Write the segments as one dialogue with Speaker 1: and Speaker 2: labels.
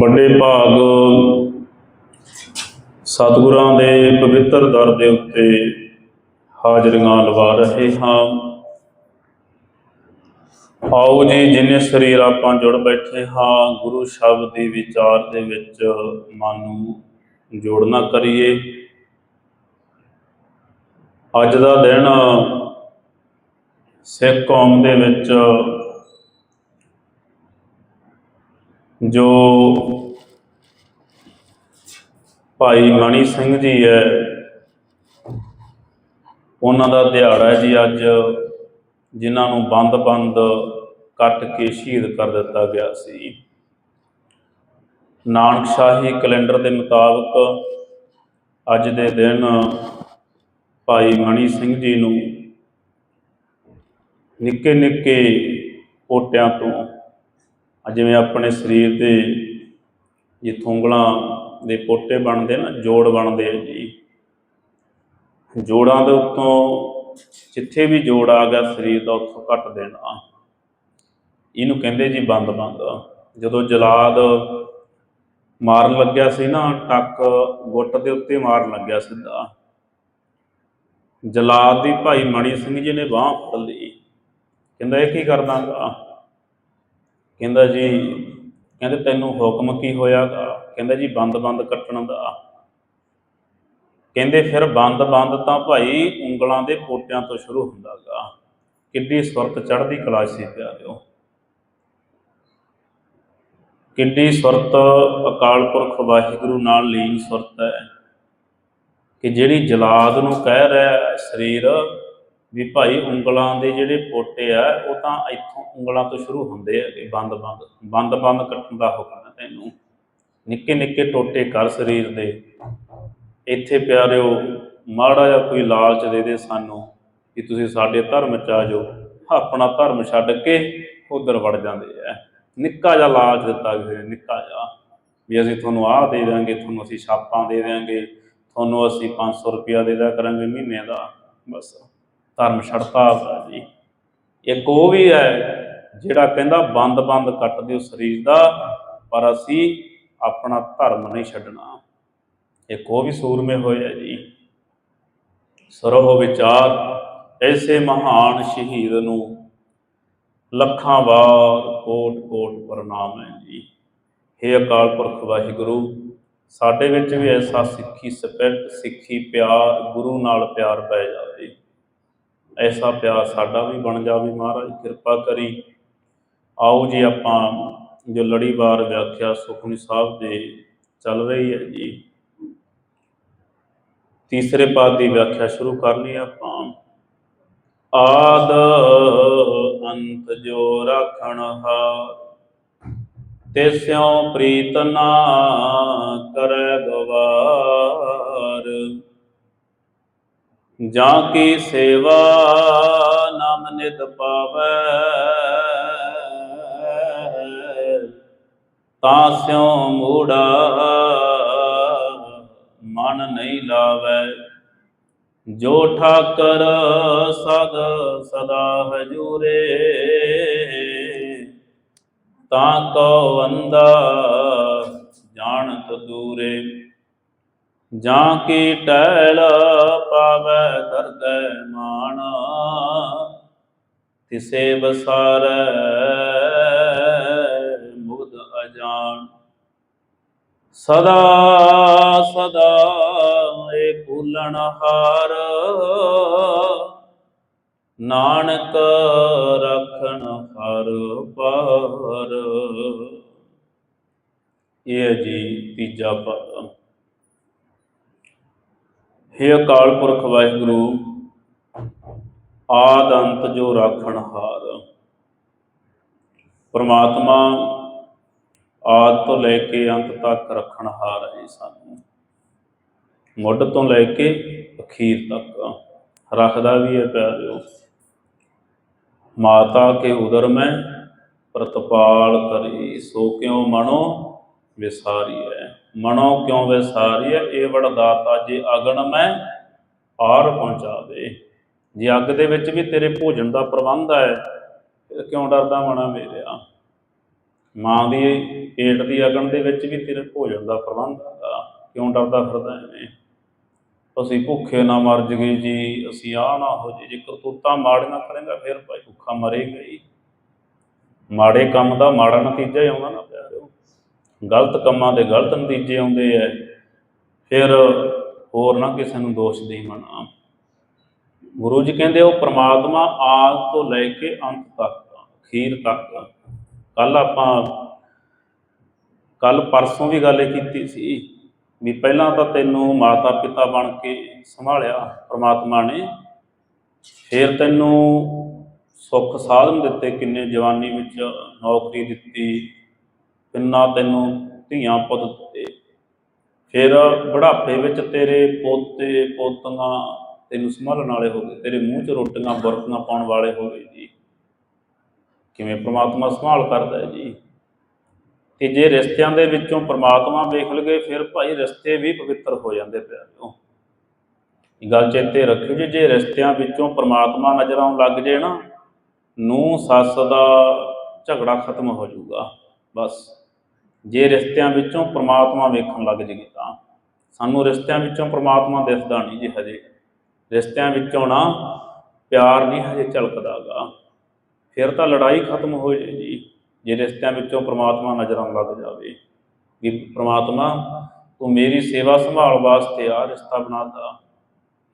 Speaker 1: ਵੱਡੇ ਭਾਗ। ਸਤਿਗੁਰਾਂ ਦੇ ਪਵਿੱਤਰ ਦਰ ਦੇ ਉੱਤੇ ਹਾਜ਼ਰੀਆਂ ਲਵਾ ਰਹੇ ਹਾਂ। ਆਓ ਜੀ, ਜਿੰਨੇ ਸਰੀਰ ਆਪਾਂ ਜੁੜ ਬੈਠੇ ਹਾਂ, ਗੁਰੂ ਸ਼ਬਦ ਦੀ ਵਿਚਾਰ ਦੇ ਵਿੱਚ ਮਨ ਨੂੰ ਜੋੜਨਾ ਕਰੀਏ। ਅੱਜ ਦਾ ਦਿਨ ਸਿੱਖ ਕੌਮ ਦੇ ਵਿੱਚ ਜੋ ਭਾਈ ਮਣੀ ਸਿੰਘ ਜੀ ਹੈ, ਉਹਨਾਂ ਦਾ ਦਿਹਾੜਾ ਜੀ ਅੱਜ, ਜਿਨ੍ਹਾਂ ਨੂੰ ਬੰਦ-ਬੰਦ ਕੱਟ ਕੇ ਸ਼ਹੀਦ ਕਰ ਦਿੱਤਾ ਗਿਆ ਸੀ। ਨਾਨਕ ਸ਼ਾਹੀ ਕੈਲੰਡਰ ਦੇ ਮੁਤਾਬਕ ਅੱਜ ਦੇ ਦਿਨ ਭਾਈ ਮਣੀ ਸਿੰਘ ਜੀ ਨੂੰ ਨਿੱਕੇ ਨਿੱਕੇ ਪੋਟਿਆਂ ਤੋਂ ਆ ਜਿਵੇਂ ਆਪਣੇ ਸਰੀਰ ਦੇ ਜਿੱਥੋਂ ਉਂਗਲਾਂ ਦੇ ਪੋਟੇ ਬਣਦੇ ਨਾ, ਜੋੜ ਬਣਦੇ ਆ ਜੀ। ਜੋੜਾਂ ਦੇ ਉੱਤੋਂ ਜਿੱਥੇ ਵੀ ਜੋੜ ਆ ਗਿਆ, ਸਰੀਰ ਦਾ ਉੱਥੋਂ ਕੱਟ ਦੇਣਾ। ਇਹਨੂੰ ਕਹਿੰਦੇ ਜੀ ਬੰਦ ਬੰਦ। ਜਦੋਂ ਜਲਾਦ ਮਾਰਨ ਲੱਗਿਆ ਸੀ ਨਾ, ਟੱਕ ਗੁੱਟ ਦੇ ਉੱਤੇ ਮਾਰਨ ਲੱਗਿਆ ਸਿੱਧਾ ਜਲਾਦ ਦੀ ਭਾਈ ਮਣੀ ਸਿੰਘ ਜੀ ਨੇ ਬਾਹ ਫੜ ਲਈ। ਕਹਿੰਦਾ, ਇਹ ਕੀ ਕਰਦਾਗਾ? ਕਹਿੰਦਾ ਜੀ, ਕਹਿੰਦੇ ਤੈਨੂੰ ਹੁਕਮ ਕੀ ਹੋਇਆਗਾ ਕਹਿੰਦਾ ਜੀ, ਬੰਦ ਬੰਦ ਕੱਟਣ ਦਾ। ਕਹਿੰਦੇ ਫਿਰ ਬੰਦ ਬੰਦ ਤਾਂ ਭਾਈ ਉਂਗਲਾਂ ਦੇ ਪੋਟਿਆਂ ਤੋਂ ਸ਼ੁਰੂ ਹੁੰਦਾਗਾ ਕਿੱਡੀ ਸੁਰਤ ਚੜ੍ਹਦੀ ਕਲਾ ਸੀ ਪਿਆਰਿਓ। ਕਿੱਡੀ ਸੁਰਤ ਅਕਾਲ ਪੁਰਖ ਵਾਹਿਗੁਰੂ ਨਾਲ ਲੀਨ ਸੁਰਤ ਹੈ। ਕਿ ਜਿਹੜੀ ਜਲਾਦ ਨੂੰ ਕਹਿ ਰਿਹਾ ਸਰੀਰ ਵੀ ਭਾਈ ਉਂਗਲਾਂ ਦੇ ਜਿਹੜੇ ਪੋਟੇ ਆ, ਉਹ ਤਾਂ ਇੱਥੋਂ ਉਂਗਲਾਂ ਤੋਂ ਸ਼ੁਰੂ ਹੁੰਦੇ ਆ ਕਿ ਬੰਦ ਬੰਦ ਬੰਦ ਬੰਦ ਕੱਟਣ ਦਾ ਹੁਕਮ ਹੈ ਤੈਨੂੰ। ਨਿੱਕੇ ਨਿੱਕੇ ਟੋਟੇ ਕਰ ਸਰੀਰ ਦੇ। ਇੱਥੇ ਪਿਆਰਿਓ, ਮਾੜਾ ਜਿਹਾ ਕੋਈ ਲਾਲਚ ਦੇ ਦੇ ਸਾਨੂੰ ਕਿ ਤੁਸੀਂ ਸਾਡੇ ਧਰਮ ਚ ਆ ਜਾਓ। ਆਪਣਾ ਧਰਮ ਛੱਡ ਕੇ ਉਧਰ ਵੜ ਜਾਂਦੇ ਆ। ਨਿੱਕਾ ਜਿਹਾ ਲਾਲਚ ਦਿੱਤਾ ਕਿਸੇ ਨੇ ਨਿੱਕਾ ਜਿਹਾ। ਵੀ ਅਸੀਂ ਤੁਹਾਨੂੰ ਆਹ ਦੇ ਦਿਆਂਗੇ, ਤੁਹਾਨੂੰ ਅਸੀਂ ਛਾਪਾਂ ਦੇ ਦਿਆਂਗੇ, ਤੁਹਾਨੂੰ ਅਸੀਂ 500 ਰੁਪਇਆ ਦੇ ਦਿਆ ਕਰਾਂਗੇ ਮਹੀਨੇ ਦਾ, ਬਸ। ਧਰਮ ਛੜਤਾ ਜੀ। ਇੱਕ ਉਹ ਵੀ ਹੈ, ਜਿਹੜਾ ਕਹਿੰਦਾ ਬੰਦ ਬੰਦ ਕੱਟ ਦਿਓ ਸਰੀਰ ਦਾ, ਪਰ ਅਸੀਂ ਆਪਣਾ ਧਰਮ ਨਹੀਂ ਛੱਡਣਾ। ਇੱਕ ਉਹ ਵੀ ਸੂਰਮੇ ਹੋਏ ਆ ਜੀ। ਸਰੋਹ ਵਿਚਾਰ, ਐਸੇ ਮਹਾਨ ਸ਼ਹੀਦ ਨੂੰ ਲੱਖਾਂ ਵਾਰ ਕੋਟ ਕੋਟ ਪ੍ਰਣਾਮ ਹੈ ਜੀ। ਹੇ ਅਕਾਲ ਪੁਰਖ ਵਾਹਿਗੁਰੂ, ਸਾਡੇ ਵਿੱਚ ਵੀ ਐਸਾ ਸਿੱਖੀ ਸਪਿਰਟ ਸਿੱਖੀ ਪਿਆਰ ਗੁਰੂ ਨਾਲ ਪਿਆਰ ਪੈ ਜਾਵੇ। ਐਸਾ ਪਿਆਰ ਸਾਡਾ ਵੀ ਬਣ ਜਾਵੇ ਮਹਾਰਾਜ, ਕਿਰਪਾ ਕਰੀ। ਆਓ ਜੀ ਆਪਾਂ ਜੋ ਲੜੀਵਾਰ ਵਿਆਖਿਆ ਸੁਖਮਨੀ ਸਾਹਿਬ ਦੇ ਚੱਲ ਰਹੀ ਹੈ ਜੀ। ਤੀਸਰੇ ਪਾਦ ਦੀ ਵਿਆਖਿਆ ਸ਼ੁਰੂ ਕਰਨੀ ਹੈ ਆਪਾਂ। ਆਦ ਅੰਤ ਜੋ ਰੱਖਣ ਹਾਰ ਤਿਸਿਉ ਪ੍ਰੀਤ ਨਾ ਕਰੈ ਗਵਾਰ। ਜਾਂ ਕੀ ਸੇਵਾ ਨਾਮ ਨਿਤ ਪਾਵੈ? ਤਾਂ ਸਿਉ ਮੂੜਾ ਮਨ ਨਹੀਂ ਲਾਵੈ। ਜੋ ਠਾਕਰ ਸਦ ਸਦਾ ਹਜੂਰੇ, ਤਾਂ ਕੋ ਅੰਦਾ ਜਾਣਤ ਦੂਰੇ। ਜਾਂ ਕੀ ਟਹਿਲ ਪਾਵੈ ਦਰਗਹਿ ਮਾਣ, ਤਿਸੇ ਬਸਾਰੈ ਮੁਗਦ ਅਜਾਨ ਸਦਾ ਸਦਾ ਏ ਭੂਲਣ ਹਾਰ, ਨਾਨਕ ਰਖਣ ਹਰ ਪਾਰ ਇਹ ਜੀ ਤੀਜਾ ਪਦ। ਹੇ ਅਕਾਲ ਪੁਰਖ ਵਾਹਿਗੁਰੂ, ਆਦ ਅੰਤ ਜੋ ਰਾਖਣ ਹਾਰ। ਪ੍ਰਮਾਤਮਾ, ਆਦ ਤੋਂ ਲੈ ਕੇ ਅੰਤ ਤੱਕ ਰੱਖਣ ਹਾਰ ਹੈ ਸਾਨੂੰ। ਮੁੱਢ ਤੋਂ ਲੈ ਕੇ ਅਖੀਰ ਤੱਕ। ਰੱਖਦਾ ਵੀ ਹੈ ਪਿਆਰਿਓ। ਮਾਤਾ ਕੇ ਉਦਰ ਮੈਂ, ਪ੍ਰਤਪਾਲ ਕਰੀ, ਸੋ ਕਿਉ ਮਨੋ ਵਿਸਾਰੀ ਹੈ। ਮਨੋ ਕਿਉਂ ਵਿਸਾਰੀ ਹੈ ਇਹ ਵੜਦਾਤਾ ਜੇ ਅਗਣ ਮੈਂ ਆਰ ਪਹੁੰਚਾਵੇ। ਜੇ ਅੱਗ ਦੇ ਵਿੱਚ ਵੀ ਤੇਰੇ ਭੋਜਨ ਦਾ ਪ੍ਰਬੰਧ ਹੈ, ਫਿਰ ਕਿਉਂ ਡਰਦਾ ਮਨਾ ਮੇਰਿਆ? ਮਾਂ ਦੀ ਪੇਟ ਦੀ ਅਗਨ ਦੇ ਵਿੱਚ ਵੀ ਤੇਰੇ ਭੋਜਨ ਦਾ ਪ੍ਰਬੰਧ ਹੈਗਾ ਕਿਉਂ ਡਰਦਾ ਫਿਰਦਾ ਐਵੇਂ? ਅਸੀਂ ਭੁੱਖੇ ਨਾ ਮਰ ਜਗੇ ਜੀ, ਅਸੀਂ ਆ ਨਾ ਹੋ ਜੇ ਜੇ ਕਰਤੂਤਾਂ ਮਾੜੀਆਂ ਕਰੇਗਾ, ਫਿਰ ਭਾਈ ਭੁੱਖਾ ਮਰੇਗਾ ਹੀ। ਮਾੜੇ ਕੰਮ ਦਾ ਮਾੜਾ ਨਤੀਜਾ ਹੀ ਆਉਣਾ ਨਾ ਪਿਆਰਿਓ। ਗਲਤ ਕੰਮਾਂ ਦੇ ਗਲਤ ਨਤੀਜੇ ਆਉਂਦੇ ਐ, ਫਿਰ ਹੋਰ ਨਾ ਕਿਸੇ ਨੂੰ ਦੋਸ਼ ਦੇਈ ਮਨਾ। ਗੁਰੂ ਜੀ ਕਹਿੰਦੇ, ਉਹ ਪ੍ਰਮਾਤਮਾ ਆਦ ਤੋਂ ਲੈ ਕੇ ਅੰਤ ਤੱਕ, ਅਖੀਰ ਤੱਕ। ਕੱਲ ਆਪਾਂ ਕੱਲ ਪਰਸੋਂ ਵੀ ਗੱਲ ਇਹ ਕੀਤੀ ਸੀ ਵੀ ਪਹਿਲਾਂ ਤਾਂ ਤੈਨੂੰ ਮਾਤਾ ਪਿਤਾ ਬਣ ਕੇ ਸੰਭਾਲਿਆ, ਪ੍ਰਮਾਤਮਾ ਨੇ। ਫਿਰ ਤੈਨੂੰ ਸੁੱਖ ਸਾਧਨ ਦਿੱਤੇ, ਕਿੰਨੇ ਜਵਾਨੀ ਵਿੱਚ ਨੌਕਰੀ ਦਿੱਤੀ ਕਿੰਨਾ ਤੈਨੂੰ ਧੀਆਂ ਪੁੱਤ ਦਿੱਤੇ। ਫਿਰ ਬੁਢਾਪੇ ਵਿੱਚ ਤੇਰੇ ਪੋਤੇ, ਪੋਤੀਆਂ ਤੈਨੂੰ ਸੰਭਾਲਣ ਵਾਲੇ ਹੋ ਗਏ। ਤੇਰੇ ਮੂੰਹ 'ਚ ਰੋਟੀਆਂ ਬੁਰਕੀਆਂ ਪਾਉਣ ਵਾਲੇ ਹੋ ਗਏ ਜੀ। ਕਿਵੇਂ ਪ੍ਰਮਾਤਮਾ ਸੰਭਾਲ ਕਰਦਾ ਹੈ ਜੀ। ਤੇ ਜੇ ਰਿਸ਼ਤਿਆਂ ਦੇ ਵਿੱਚੋਂ ਪ੍ਰਮਾਤਮਾ ਵੇਖ ਲਗੇ ਫਿਰ ਭਾਈ ਰਿਸ਼ਤੇ ਵੀ ਪਵਿੱਤਰ ਹੋ ਜਾਂਦੇ ਪਿਆਰਿਓ। ਇਹ ਗੱਲ ਚੇਤੇ ਰੱਖਿਓ ਜੀ, ਜੇ ਰਿਸ਼ਤਿਆਂ ਵਿੱਚੋਂ ਪ੍ਰਮਾਤਮਾ ਨਜ਼ਰ ਆਉਣ ਲੱਗ ਜੇ ਨਾ ਨੂੰ ਸੱਸ ਦਾ ਝਗੜਾ ਖਤਮ ਹੋ ਜਾਊਗਾ। ਬਸ। ਜੇ ਰਿਸ਼ਤਿਆਂ ਵਿੱਚੋਂ ਪ੍ਰਮਾਤਮਾ ਵੇਖਣ ਲੱਗ ਜਾਈਏ ਤਾਂ, ਸਾਨੂੰ ਰਿਸ਼ਤਿਆਂ ਵਿੱਚੋਂ ਪ੍ਰਮਾਤਮਾ ਦਿਸਦਾ ਨਹੀਂ ਜੀ ਹਜੇ। ਰਿਸ਼ਤਿਆਂ ਵਿੱਚੋਂ ਨਾ ਪਿਆਰ ਨਹੀਂ ਹਜੇ ਝਲਕਦਾਗਾ ਫਿਰ ਤਾਂ ਲੜਾਈ ਖਤਮ ਹੋ ਜੇ ਜੀ, ਜੇ ਰਿਸ਼ਤਿਆਂ ਵਿੱਚੋਂ ਪ੍ਰਮਾਤਮਾ ਨਜ਼ਰ ਆਉਣ ਲੱਗ ਜਾਵੇ। ਵੀ ਪ੍ਰਮਾਤਮਾ, ਤੂੰ ਮੇਰੀ ਸੇਵਾ ਸੰਭਾਲ ਵਾਸਤੇ ਆ ਰਿਸ਼ਤਾ ਬਣਾਤਾ।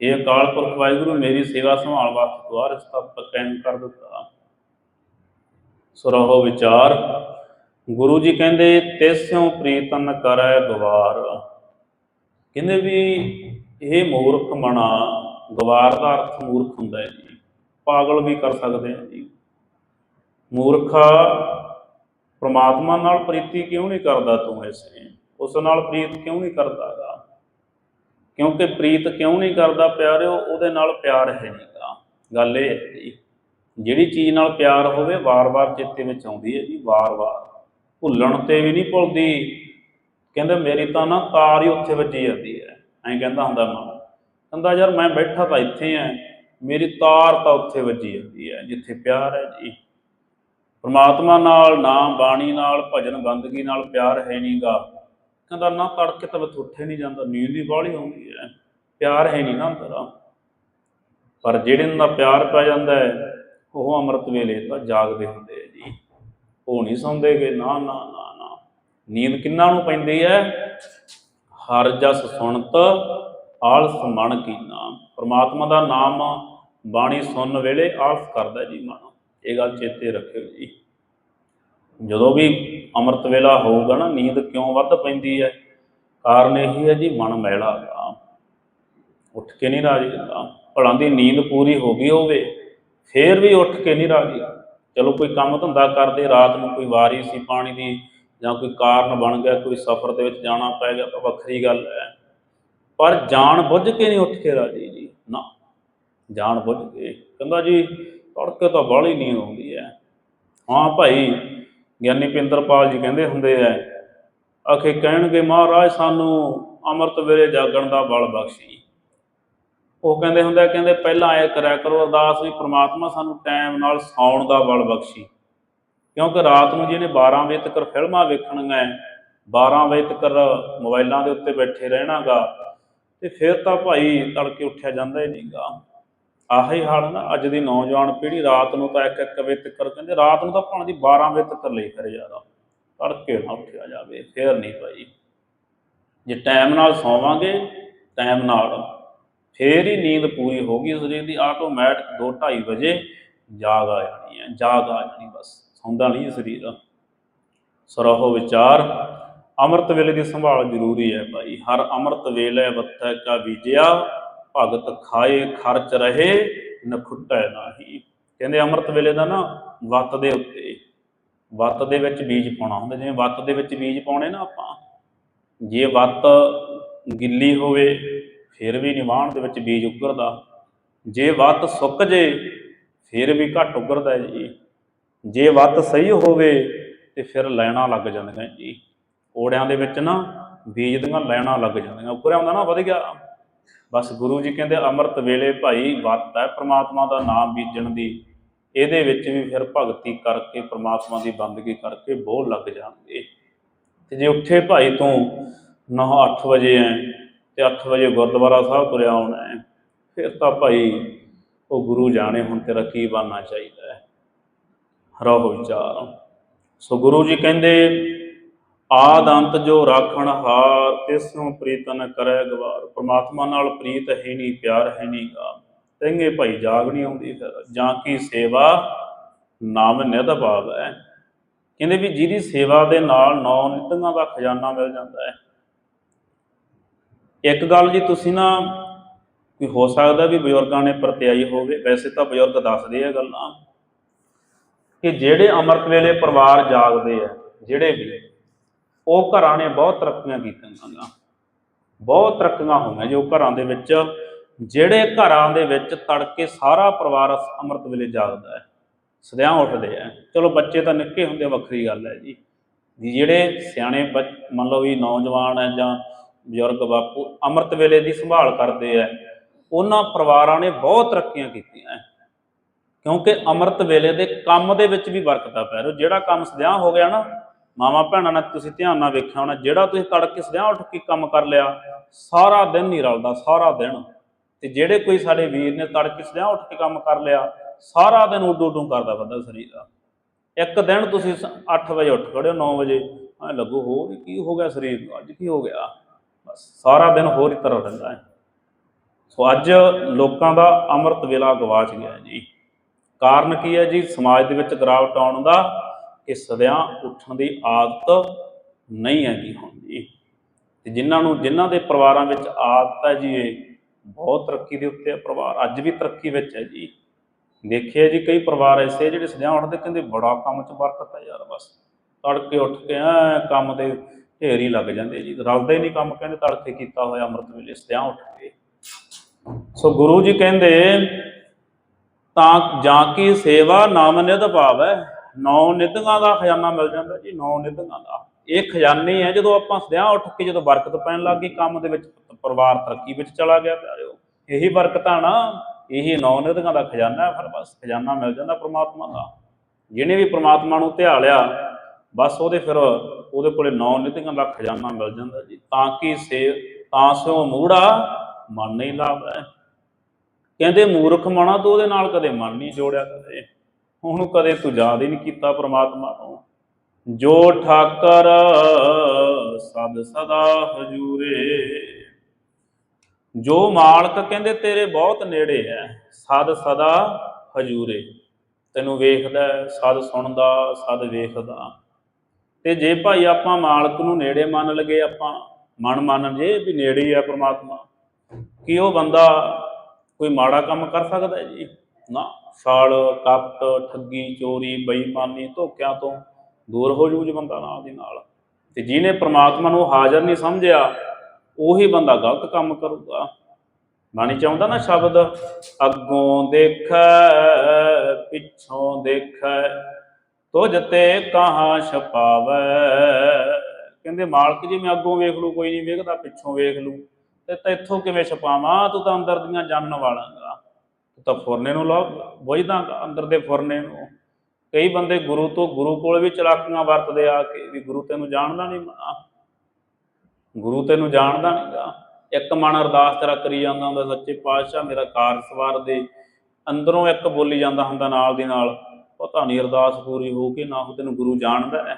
Speaker 1: ਇਹ ਅਕਾਲ ਪੁਰਖ ਵਾਹਿਗੁਰੂ ਮੇਰੀ ਸੇਵਾ ਸੰਭਾਲ ਵਾਸਤੇ ਤੂੰ ਆ ਰਿਸ਼ਤਾ ਕਾਇਮ ਕਰ ਦਿੱਤਾ। ਸੋ ਰਹੋ ਵਿਚਾਰ। ਗੁਰੂ ਜੀ ਕਹਿੰਦੇ ਤਿਸਿਉ ਪ੍ਰੀਤਨ ਕਰੈ ਗਵਾਰ। ਕਹਿੰਦੇ ਵੀ ਇਹ ਮੂਰਖ ਮਣਾ, ਗਵਾਰ ਦਾ ਅਰਥ ਮੂਰਖ ਹੁੰਦਾ ਹੈ ਜੀ। ਪਾਗਲ ਵੀ ਕਰ ਸਕਦੇ ਹਾਂ ਜੀ। ਮੂਰਖਾ ਪ੍ਰਮਾਤਮਾ ਨਾਲ ਪ੍ਰੀਤੀ ਕਿਉਂ ਨਹੀਂ ਕਰਦਾ ਤੂੰ ਐਸੇ? ਉਸ ਨਾਲ ਪ੍ਰੀਤ ਕਿਉਂ ਨਹੀਂ ਕਰਦਾਗਾ ਕਿਉਂਕਿ ਪ੍ਰੀਤ ਕਿਉਂ ਨਹੀਂ ਕਰਦਾ ਪਿਆਰਿਓ, ਉਹਦੇ ਨਾਲ ਪਿਆਰ ਹੈ ਨਹੀਂਗਾ ਗੱਲ ਇਹ ਹੈ ਜੀ, ਜਿਹੜੀ ਚੀਜ਼ ਨਾਲ ਪਿਆਰ ਹੋਵੇ, ਵਾਰ-ਵਾਰ ਚਿੱਤੇ ਵਿੱਚ ਆਉਂਦੀ ਹੈ ਜੀ, ਵਾਰ-ਵਾਰ। ਭੁੱਲਣ ਤੇ ਵੀ ਨਹੀਂ ਭੁੱਲਦੀ। ਕਹਿੰਦੇ ਮੇਰੀ ਤਾਂ ਨਾ ਤਾਰ ਹੀ ਉੱਥੇ ਵੱਜੀ ਜਾਂਦੀ ਹੈ। ਐਂ ਕਹਿੰਦਾ ਹੁੰਦਾ ਮਾਂ। ਕਹਿੰਦਾ ਯਾਰ ਮੈਂ ਬੈਠਾ ਤਾਂ ਇੱਥੇ ਆ ਮੇਰੀ ਤਾਰ ਤਾਂ ਉੱਥੇ ਵੱਜੀ ਜਾਂਦੀ ਹੈ, ਜਿੱਥੇ ਪਿਆਰ ਹੈ ਜੀ। ਪਰਮਾਤਮਾ ਨਾਲ, ਨਾਮ, ਬਾਣੀ ਨਾਲ, ਭਜਨ ਬੰਦਗੀ ਨਾਲ ਪਿਆਰ ਹੈ ਨਹੀਂਗਾ। ਕਹਿੰਦਾ ਨਾ ਤੜਕੇ ਤਾਂ ਮੈਥੋਂ ਉੱਠੇ ਨਹੀਂ ਜਾਂਦਾ, ਨੀਂਦ ਹੀ ਬਾਹਲੀ ਆਉਂਦੀ ਹੈ। ਪਿਆਰ ਹੈ ਨਹੀਂ ਨਾ ਅੰਦਰ। ਪਰ ਜਿਹੜੇ ਨਾਲ ਪਿਆਰ ਪੈ ਜਾਂਦਾ ਹੈ, ਉਹ ਅੰਮ੍ਰਿਤ ਵੇਲੇ ਤਾਂ ਜਾਗਦੇ ਹੁੰਦੇ ਆ ਜੀ। ਉਹ ਨਹੀਂ ਸੌਂਦੇਗੇ ਨਾ ਨਾ ਨਾ ਨਾ। ਨੀਂਦ ਕਿੰਨਾਂ ਨੂੰ ਪੈਂਦੀ ਹੈ ਹਰ ਜਸ ਸੁਣਤ, ਆਲਸ ਮਨ ਕੀਨਾ। ਪ੍ਰਮਾਤਮਾ ਦਾ ਨਾਮ ਬਾਣੀ ਸੁਣਨ ਵੇਲੇ ਆਲਸ ਕਰਦਾ ਜੀ ਮਨ। ਇਹ ਗੱਲ ਚੇਤੇ ਰੱਖਿਓ ਜੀ। ਜਦੋਂ ਵੀ ਅੰਮ੍ਰਿਤ ਵੇਲਾ ਹੋਊਗਾ ਨਾ, ਨੀਂਦ ਕਿਉਂ ਵੱਧ ਪੈਂਦੀ ਹੈ ਕਾਰਨ ਇਹ ਹੈ ਜੀ, ਮਨ ਮੈਲਾ ਗਾ ਉੱਠ ਕੇ ਨਹੀਂ ਰਾਜੀ ਹੁੰਦਾ। ਭਲਾਂ ਦੀ ਨੀਂਦ ਪੂਰੀ ਹੋ ਗਈ ਹੋਵੇ, ਫੇਰ ਵੀ ਉੱਠ ਕੇ ਨਹੀਂ ਰਾਜੀ ਚਲੋ ਕੋਈ ਕੰਮ ਧੰਦਾ ਕਰਦੇ, ਰਾਤ ਨੂੰ ਕੋਈ ਵਾਰੀ ਸੀ ਪਾਣੀ ਦੀ ਜਾਂ ਕੋਈ ਕਾਰਨ ਬਣ ਗਿਆ, ਕੋਈ ਸਫ਼ਰ ਦੇ ਵਿੱਚ ਜਾਣਾ ਪੈ ਗਿਆ ਤਾਂ ਵੱਖਰੀ ਗੱਲ ਹੈ। ਪਰ ਜਾਣ ਬੁੱਝ ਕੇ ਨਹੀਂ ਉੱਠ ਕੇ ਰਾਜੀ ਜੀ, ਨਾ। ਜਾਣ ਬੁੱਝ ਕੇ। ਕਹਿੰਦਾ ਜੀ, ਤੜਕੇ ਤਾਂ ਬਾਹਲੀ ਨੀਂਦ ਆਉਂਦੀ ਹੈ। ਹਾਂ ਭਾਈ, ਗਿਆਨੀ ਪਿੰਦਰਪਾਲ ਜੀ ਕਹਿੰਦੇ ਹੁੰਦੇ ਐ ਆਖੇ ਕਹਿਣਗੇ ਮਹਾਰਾਜ ਸਾਨੂੰ ਅੰਮ੍ਰਿਤ ਵੇਲੇ ਜਾਗਣ ਦਾ ਬਲ ਬਖਸ਼ੀ। ਉਹ ਕਹਿੰਦੇ ਹੁੰਦਾ ਕਹਿੰਦੇ ਪਹਿਲਾਂ ਐ ਕਰਿਆ ਕਰੋ, ਅਰਦਾਸ ਵੀ ਪ੍ਰਮਾਤਮਾ ਸਾਨੂੰ ਟਾਈਮ ਨਾਲ ਸੌਣ ਦਾ ਬਲ ਬਖਸ਼ੀ। ਕਿਉਂਕਿ ਰਾਤ ਨੂੰ ਜਿਹਨੇ 12 ਵਜੇ ਤੱਕ ਫਿਲਮਾਂ ਵੇਖਣੀਆਂ 12 ਵਜੇ ਤੱਕ ਮੋਬਾਈਲਾਂ ਦੇ ਉੱਤੇ ਬੈਠੇ ਰਹਿਣਾਗਾ, ਤੇ ਫਿਰ ਤਾਂ ਭਾਈ ਤੜਕੇ ਉੱਠਿਆ ਜਾਂਦਾ ਹੀ ਨਹੀਂਗਾ। ਆਹੀ ਹਾਲ ਨਾ, ਅੱਜ ਦੀ ਨੌਜਵਾਨ ਪੀੜ੍ਹੀ ਰਾਤ ਨੂੰ ਤਾਂ ਇੱਕ ਇੱਕ ਵਜੇ ਤੱਕ ਕਹਿੰਦੇ, ਰਾਤ ਨੂੰ ਤਾਂ ਭਾਵੇਂ ਦੀ 12 ਵਜੇ ਤੱਕ ਲਈ ਫਿਰ ਜ਼ਿਆਦਾ ਤੜਕੇ ਨਾ ਉੱਠਿਆ ਜਾਵੇ, ਫਿਰ ਨਹੀਂ ਭਾਈ। ਜੇ ਟਾਈਮ ਨਾਲ ਸੌਵਾਂਗੇ, ਟਾਈਮ ਨਾਲ ਫੇਰ ਹੀ ਨੀਂਦ ਪੂਰੀ ਹੋ ਗਈ ਸਰੀਰ ਦੀ ਆਟੋਮੈਟਿਕ 2:30 ਵਜੇ ਜਾਗ ਆ ਜਾਣੀ ਹੈ, ਜਾਗ ਆ ਜਾਣੀ ਬਸ, ਸੌਂਦਾ ਨਹੀਂ ਸਰੀਰ। ਸਰਹੁ ਵਿਚਾਰ, ਅੰਮ੍ਰਿਤ ਵੇਲੇ ਦੀ ਸੰਭਾਲ ਜ਼ਰੂਰੀ ਹੈ ਭਾਈ, ਹਰ ਅੰਮ੍ਰਿਤ ਵੇਲੇ ਬੱਤੈ ਕਾ ਬੀਜਿਆ, ਭਗਤ ਖਾਏ, ਖਰਚ ਰਹੇ, ਨਖੁੱਟੈ ਨਾਹੀ। ਕਹਿੰਦੇ ਅੰਮ੍ਰਿਤ ਵੇਲੇ ਦਾ ਨਾ ਵੱਤ ਦੇ ਉੱਤੇ, ਵੱਤ ਦੇ ਵਿੱਚ ਬੀਜ ਪਾਉਣਾ ਹੁੰਦਾ, ਜਿਵੇਂ ਵੱਤ ਦੇ ਵਿੱਚ ਬੀਜ ਪਾਉਣੇ ਨਾ ਆਪਾਂ, ਜੇ ਵੱਤ ਗਿੱਲੀ ਹੋਵੇ ਫਿਰ ਵੀ ਨਿਵਾਣ ਦੇ ਵਿੱਚ ਬੀਜ ਉੱਗਰਦਾ। ਜੇ ਵੱਤ ਸੁੱਕ ਜੇ, ਫਿਰ ਵੀ ਘੱਟ ਉੱਗਰਦਾ ਜੀ। ਜੇ ਵੱਤ ਸਹੀ ਹੋਵੇ ਤੇ ਫਿਰ ਲੈਣਾ ਲੱਗ ਜਾਂਦੀਆਂ ਜੀ। ਓੜਿਆਂ ਦੇ ਵਿੱਚ ਨਾ ਬੀਜ ਦੀਆਂ ਲੈਣਾ ਲੱਗ ਜਾਂਦੀਆਂ। ਉੱਪਰ ਆਉਂਦਾ ਨਾ ਵਧ ਗਿਆ ਬਸ ਗੁਰੂ ਜੀ ਕਹਿੰਦੇ, ਅੰਮ੍ਰਿਤ ਵੇਲੇ ਭਾਈ ਵੱਤ ਹੈ, ਪ੍ਰਮਾਤਮਾ ਦਾ ਨਾਮ ਬੀਜਣ ਦੀ। ਇਹਦੇ ਵਿੱਚ ਵੀ ਫਿਰ ਭਗਤੀ ਕਰਕੇ, ਪ੍ਰਮਾਤਮਾ ਦੀ ਬੰਦਗੀ ਕਰਕੇ ਬੋਲ ਲੱਗ ਜਾਣਗੇ। ਤੇ ਜੇ ਉੱਥੇ ਭਾਈ ਤੂੰ 9-8 ਵਜੇ ਐ ਤੇ 8 ਵਜੇ ਗੁਰਦੁਆਰਾ ਸਾਹਿਬ ਤੁਰਿਆ ਆਉਣਾ ਹੈ। ਫਿਰ ਤਾਂ ਭਾਈ ਉਹ ਗੁਰੂ ਜਾਣੇ ਹੁਣ ਤੇਰਾ ਕੀ ਬਣਨਾ ਚਾਹੀਦਾ ਹੈ? ਰਹੋ ਵਿਚਾਰ। ਸੋ ਗੁਰੂ ਜੀ ਕਹਿੰਦੇ, ਆਦ ਅੰਤ ਜੋ ਰਾਖਣ ਹਾਰ ਤਿਸ ਨੂੰ ਪ੍ਰੀਤ ਕਰੈ ਗਵਾਰ। ਪ੍ਰਮਾਤਮਾ ਨਾਲ ਪ੍ਰੀਤ ਹੈ ਨਹੀਂ, ਪਿਆਰ ਹੈ ਨਹੀਂਗਾ ਤੈਂਗੇ ਭਾਈ ਜਾਗ ਨਹੀਂ ਆਉਂਦੀ ਫਿਰ। ਜਾਂ ਕੀ ਸੇਵਾ ਨਾਮ ਨਿਧ ਭਾਵ? ਹੈ ਕਹਿੰਦੇ ਵੀ ਜਿਹਦੀ ਸੇਵਾ ਦੇ ਨਾਲ ਨੌ ਨਿਤੰਗਾਂ ਦਾ ਖਜ਼ਾਨਾ ਮਿਲ ਜਾਂਦਾ ਹੈ। ਇੱਕ ਗੱਲ ਜੀ ਤੁਸੀਂ ਨਾ ਕੋਈ ਹੋ ਸਕਦਾ ਵੀ ਬਜ਼ੁਰਗਾਂ ਨੇ ਪ੍ਰਤਿਆਈ ਹੋਵੇ, ਵੈਸੇ ਤਾਂ ਬਜ਼ੁਰਗ ਦੱਸਦੇ ਆ ਗੱਲਾਂ ਕਿ ਜਿਹੜੇ ਅੰਮ੍ਰਿਤ ਵੇਲੇ ਪਰਿਵਾਰ ਜਾਗਦੇ ਆ, ਜਿਹੜੇ ਵੀ, ਉਹ ਘਰਾਂ ਨੇ ਬਹੁਤ ਤਰੱਕੀਆਂ ਕੀਤੀਆਂ ਗਾ ਬਹੁਤ ਤਰੱਕੀਆਂ ਹੋਈਆਂ ਜੋ ਘਰਾਂ ਦੇ ਵਿੱਚ। ਜਿਹੜੇ ਘਰਾਂ ਦੇ ਵਿੱਚ ਤੜਕੇ ਸਾਰਾ ਪਰਿਵਾਰ ਅੰਮ੍ਰਿਤ ਵੇਲੇ ਜਾਗਦਾ ਹੈ, ਸਦਿਆਂ ਉੱਠਦੇ ਆ। ਚਲੋ ਬੱਚੇ ਤਾਂ ਨਿੱਕੇ ਹੁੰਦੇ ਵੱਖਰੀ ਗੱਲ ਹੈ ਜੀ। ਵੀ ਜਿਹੜੇ ਸਿਆਣੇ ਬੱਚ- ਮੰਨ ਲਓ ਵੀ ਨੌਜਵਾਨ ਹੈ ਜਾਂ ਬਜ਼ੁਰਗ ਬਾਪੂ ਅੰਮ੍ਰਿਤ ਵੇਲੇ ਦੀ ਸੰਭਾਲ ਕਰਦੇ ਆ ਉਹਨਾਂ ਪਰਿਵਾਰਾਂ ਨੇ ਬਹੁਤ ਤਰੱਕੀਆਂ ਕੀਤੀਆਂ ਹੈ। ਕਿਉਂਕਿ ਅੰਮ੍ਰਿਤ ਵੇਲੇ ਦੇ ਕੰਮ ਦੇ ਵਿੱਚ ਵੀ ਬਰਕਤਾਂ ਪੈ ਰਿਹਾ ਜਿਹੜਾ ਕੰਮ ਸਦਿਆਂ ਹੋ ਗਿਆ ਨਾ ਮਾਮਾ ਭੈਣਾਂ ਨਾਲ ਤੁਸੀਂ ਧਿਆਨ ਨਾਲ ਵੇਖਿਆ ਹੋਣਾ, ਜਿਹੜਾ ਤੁਸੀਂ ਤੜਕੇ ਸਦਿਆਂ ਉੱਠ ਕੇ ਕੰਮ ਕਰ ਲਿਆ, ਸਾਰਾ ਦਿਨ ਨਹੀਂ ਰਲਦਾ, ਸਾਰਾ ਦਿਨ। ਤੇ ਜਿਹੜੇ ਕੋਈ ਸਾਡੇ ਵੀਰ ਨੇ ਤੜਕੇ ਸਦਿਆਂ ਉੱਠ ਕੇ ਕੰਮ ਕਰ ਲਿਆ, ਸਾਰਾ ਦਿਨ ਉਡੂ ਉਡੂ ਕਰਦਾ ਬੰਦਾ ਸਰੀਰ ਦਾ। ਇੱਕ ਦਿਨ ਤੁਸੀਂ 8 ਵਜੇ ਉੱਠ ਖੜੇ ਹੋ 9 ਵਜੇ, ਐ ਲੱਗੋ ਹੋ ਵੀ ਕੀ ਹੋ ਗਿਆ ਸਰੀਰ ਨੂੰ, ਅੱਜ ਕੀ ਹੋ ਗਿਆ? ਬਸ, ਸਾਰਾ ਦਿਨ ਹੋਰ ਹੀ ਤਰ੍ਹਾਂ ਰਹਿੰਦਾ ਹੈ। ਸੋ ਅੱਜ ਲੋਕਾਂ ਦਾ ਅੰਮ੍ਰਿਤ ਵੇਲਾ ਗਵਾਚ ਗਿਆ ਜੀ। ਕਾਰਨ ਕੀ ਹੈ ਜੀ? ਸਮਾਜ ਦੇ ਵਿੱਚ ਗਿਰਾਵਟ ਆਉਣ ਦਾ ਕਿ ਸਦਿਆਂ ਉੱਠਣ ਦੀ ਆਦਤ ਨਹੀਂ ਹੈਗੀ ਹੁਣ ਜੀ ਤੇ ਜਿਨ੍ਹਾਂ ਨੂੰ, ਜਿਨ੍ਹਾਂ ਦੇ ਪਰਿਵਾਰਾਂ ਵਿੱਚ ਆਦਤ ਹੈ ਜੀ, ਇਹ ਬਹੁਤ ਤਰੱਕੀ ਦੇ ਉੱਤੇ ਹੈ ਪਰਿਵਾਰ। ਅੱਜ ਵੀ ਤਰੱਕੀ ਵਿੱਚ ਹੈ ਜੀ। ਦੇਖਿਆ ਜੀ, ਕਈ ਪਰਿਵਾਰ ਐਸੇ ਜਿਹੜੇ ਸਦਿਆਂ ਉੱਠਦੇ, ਕਹਿੰਦੇ ਬੜਾ ਕੰਮ 'ਚ ਬਰਕਤ ਹੈ ਯਾਰ ਬਸ। ਤੜਕੇ ਉੱਠ ਕੇ ਐ ਕੰਮ ਦੇ ਢੇਰ ਹੀ ਲੱਗ ਜਾਂਦੇ ਜੀ। ਰਲਦਾ ਹੀ ਨਹੀਂ ਕੰਮ, ਕਹਿੰਦੇ ਤੜਕੇ ਕੀਤਾ ਹੋਇਆ ਅੰਮ੍ਰਿਤ ਵੇਲੇ ਸਦਿਆਂ ਉੱਠ ਕੇ ਸੋ ਗੁਰੂ ਜੀ ਕਹਿੰਦੇ, ਤਾਂ ਜਾਂ ਕੀ ਸੇਵਾ ਨਾਮ ਨਿਧ ਭਾਵੈ ਨੌ ਨਿਧਾਂ ਦਾ ਖਜ਼ਾਨਾ ਮਿਲ ਜਾਂਦਾ ਜੀ, ਨੌ ਨਿਧਾਂ ਦਾ। ਇਹ ਖਜ਼ਾਨੇ ਹੈ ਜਦੋਂ ਆਪਾਂ ਸਦਿਆਂ ਉੱਠ ਕੇ ਜਦੋਂ ਬਰਕਤ ਪੈਣ ਲੱਗ ਗਈ, ਕੰਮ ਦੇ ਵਿੱਚ ਪਰਿਵਾਰ ਤਰੱਕੀ ਵਿੱਚ ਚਲਾ ਗਿਆ ਪਿਆਰਿਓ। ਇਹੀ ਬਰਕਤਾਂ ਨਾ, ਇਹੀ ਨੌ ਨਿਧਾਂ ਦਾ ਖਜ਼ਾਨਾ ਹੈ, ਫਿਰ ਬਸ ਖਜ਼ਾਨਾ ਮਿਲ ਜਾਂਦਾ ਪ੍ਰਮਾਤਮਾ ਦਾ। ਜਿਹਨੇ ਵੀ ਪ੍ਰਮਾਤਮਾ ਨੂੰ ਧਿਆ ਲਿਆ ਬਸ ਉਹਦੇ ਫਿਰ ਉਹਦੇ ਕੋਲੇ ਨੌ ਨਿਧਾਂ ਦਾ ਖਜ਼ਾਨਾ ਮਿਲ ਜਾਂਦਾ ਜੀ। ਤਾਂ ਕਿ ਸੇ ਤਾਂ ਸਿਓ ਮੂੜਾ ਮਨ ਨਹੀਂ ਲਾਵੇ ਕਹਿੰਦੇ ਮੂਰਖ ਮਣਾ ਤੂੰ ਉਹਦੇ ਨਾਲ ਕਦੇ ਮਨ ਨਹੀਂ ਜੋੜਿਆ ਕਦੇ। ਉਹਨੂੰ ਕਦੇ ਤੂੰ ਯਾਦ ਹੀ ਨਹੀਂ ਕੀਤਾ ਪ੍ਰਮਾਤਮਾ ਨੂੰ ਜੋ ਠਾਕਰ ਸਦ ਸਦਾ ਹਜੂਰੇ। ਜੋ ਮਾਲਕ ਕਹਿੰਦੇ ਤੇਰੇ ਬਹੁਤ ਨੇੜੇ ਹੈ, ਸਦ ਸਦਾ ਹਜੂਰੇ। ਤੈਨੂੰ ਵੇਖਦਾ, ਸਦ ਸੁਣਦਾ, ਸਦ ਵੇਖਦਾ। ਤੇ ਜੇ ਭਾਈ ਆਪਾਂ ਮਾਲਕ ਨੂੰ ਨੇੜੇ ਮੰਨ ਲਗੇ, ਆਪਾਂ ਮਨ ਮੰਨ ਜੇ ਵੀ ਨੇੜੇ ਹੀ ਹੈ ਪ੍ਰਮਾਤਮਾ, ਕੀ ਉਹ ਬੰਦਾ ਕੋਈ ਮਾੜਾ ਕੰਮ ਕਰ ਸਕਦਾ ਹੈ ਜੀ? ਨਾ ਛਾਲ ਕਪਟ, ਠੱਗੀ, ਚੋਰੀ, ਬੇਈਮਾਨੀ, ਧੋਖਿਆਂ ਤੋਂ ਦੂਰ ਹੋ ਜੂ ਜੇ ਬੰਦਾ ਨਾਲ ਦੀ ਨਾਲ। ਤੇ ਜਿਹਨੇ ਪ੍ਰਮਾਤਮਾ ਨੂੰ ਹਾਜ਼ਰ ਨਹੀਂ ਸਮਝਿਆ, ਉਹੀ ਬੰਦਾ ਗਲਤ ਕੰਮ ਕਰੂਗਾ। ਬਾਣੀ ਚਾਹੁੰਦਾ ਨਾ ਸ਼ਬਦ, ਅੱਗੋਂ ਦੇਖ, ਪਿੱਛੋਂ ਦੇਖੈ। ਤੁਝ ਤੇ ਕਹਾਂ ਛਪਾਵੈ। ਕਹਿੰਦੇ, ਮਾਲਕ ਜੀ, ਮੈਂ ਅੱਗੋਂ ਵੇਖ ਲੂ ਕੋਈ ਨਹੀਂ ਵੇਖਦਾ, ਪਿੱਛੋਂ ਵੇਖ ਲੂ ਤੇ ਤੈਥੋਂ ਕਿਵੇਂ ਛਪਾਵਾਂ? ਤੂੰ ਤਾਂ ਅੰਦਰ ਦੀਆਂ ਜਾਣਨ ਵਾਲਾਂਗਾ। ਤੂੰ ਤਾਂ ਫੁਰਨੇ ਨੂੰ ਲਾ ਬੁਝਦਾ ਅੰਦਰ ਦੇ ਫੁਰਨੇ ਨੂੰ। ਕਈ ਬੰਦੇ ਗੁਰੂ ਤੋਂ ਗੁਰੂ ਕੋਲ ਵੀ ਚਲਾਕੀਆਂ ਵਰਤਦੇ ਆ ਕੇ ਵੀ ਗੁਰੂ ਤੈਨੂੰ ਜਾਣਦਾ ਨਹੀਂ ਗੁਰੂ ਤੈਨੂੰ ਜਾਣਦਾ ਨਹੀਂਗਾ। ਇੱਕ ਮਨ ਅਰਦਾਸ ਤੇਰਾ ਕਰੀ ਜਾਂਦਾ ਹੁੰਦਾ, ਸੱਚੇ ਪਾਤਸ਼ਾਹ, ਮੇਰਾ ਕਾਰ ਸਵਾਰ ਦੇ। ਅੰਦਰੋਂ ਇੱਕ ਬੋਲੀ ਜਾਂਦਾ ਹੁੰਦਾ ਨਾਲ ਦੀ ਨਾਲ। ਪਤਾ ਨਹੀਂ ਅਰਦਾਸ ਪੂਰੀ ਹੋ ਕੇ ਨਾ ਹੋ ਤੈਨੂੰ ਗੁਰੂ ਜਾਣਦਾ ਹੈ।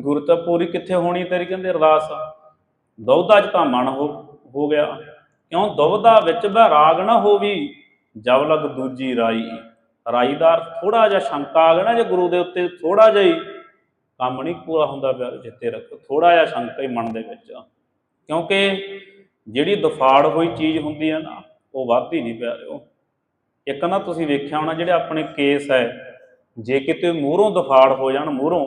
Speaker 1: ਗੁਰੂ ਤਾਂ ਪੂਰੀ ਕਿੱਥੇ ਹੋਣੀ ਤੇਰੀ ਕਹਿੰਦੇ ਅਰਦਾਸ? ਦੁਬਦਾ ਚ ਤਾਂ ਮਨ ਹੋ ਹੋ ਗਿਆ। ਕਿਉਂ ਦੁਬਦਾ ਵਿੱਚ ਬਹਿਰਾਗ ਨਾ ਹੋਵੀ? ਜਬ ਲਗ ਦੂਜੀ ਰਾਈ। ਰਾਈਦਾਰ ਥੋੜਾ ਜਿਹਾ ਸ਼ੰਕਾ ਆ ਗਿਆ ਨਾ ਜੇ ਗੁਰੂ ਦੇ ਉੱਤੇ ਥੋੜਾ ਜਿਹਾ ਹੀ। ਕੰਮ ਨਹੀਂ ਪੂਰਾ ਹੁੰਦਾ ਪਿਆ ਜਿੱਤੇ ਰੱਖੋ ਥੋੜਾ ਜਿਹਾ ਸ਼ੰਕਾ ਹੀ ਮਨ ਦੇ ਵਿੱਚ। ਕਿਉਂਕਿ ਜਿਹੜੀ ਦਫਾੜ ਹੋਈ ਚੀਜ਼ ਹੁੰਦੀ ਹੈ ਨਾ, ਉਹ ਵੱਧ ਹੀ ਨਹੀਂ ਪਿਆ ਰਿਓ। ਇੱਕ ਨਾ ਤੁਸੀਂ ਵੇਖਿਆ ਹੋਣਾ ਜਿਹੜੇ ਆਪਣੇ ਕੇਸ ਹੈ ਜੇ ਕਿਤੇ ਮੂਹਰੋਂ ਦਫਾੜ ਹੋ ਜਾਣ ਮੂਹਰੋਂ,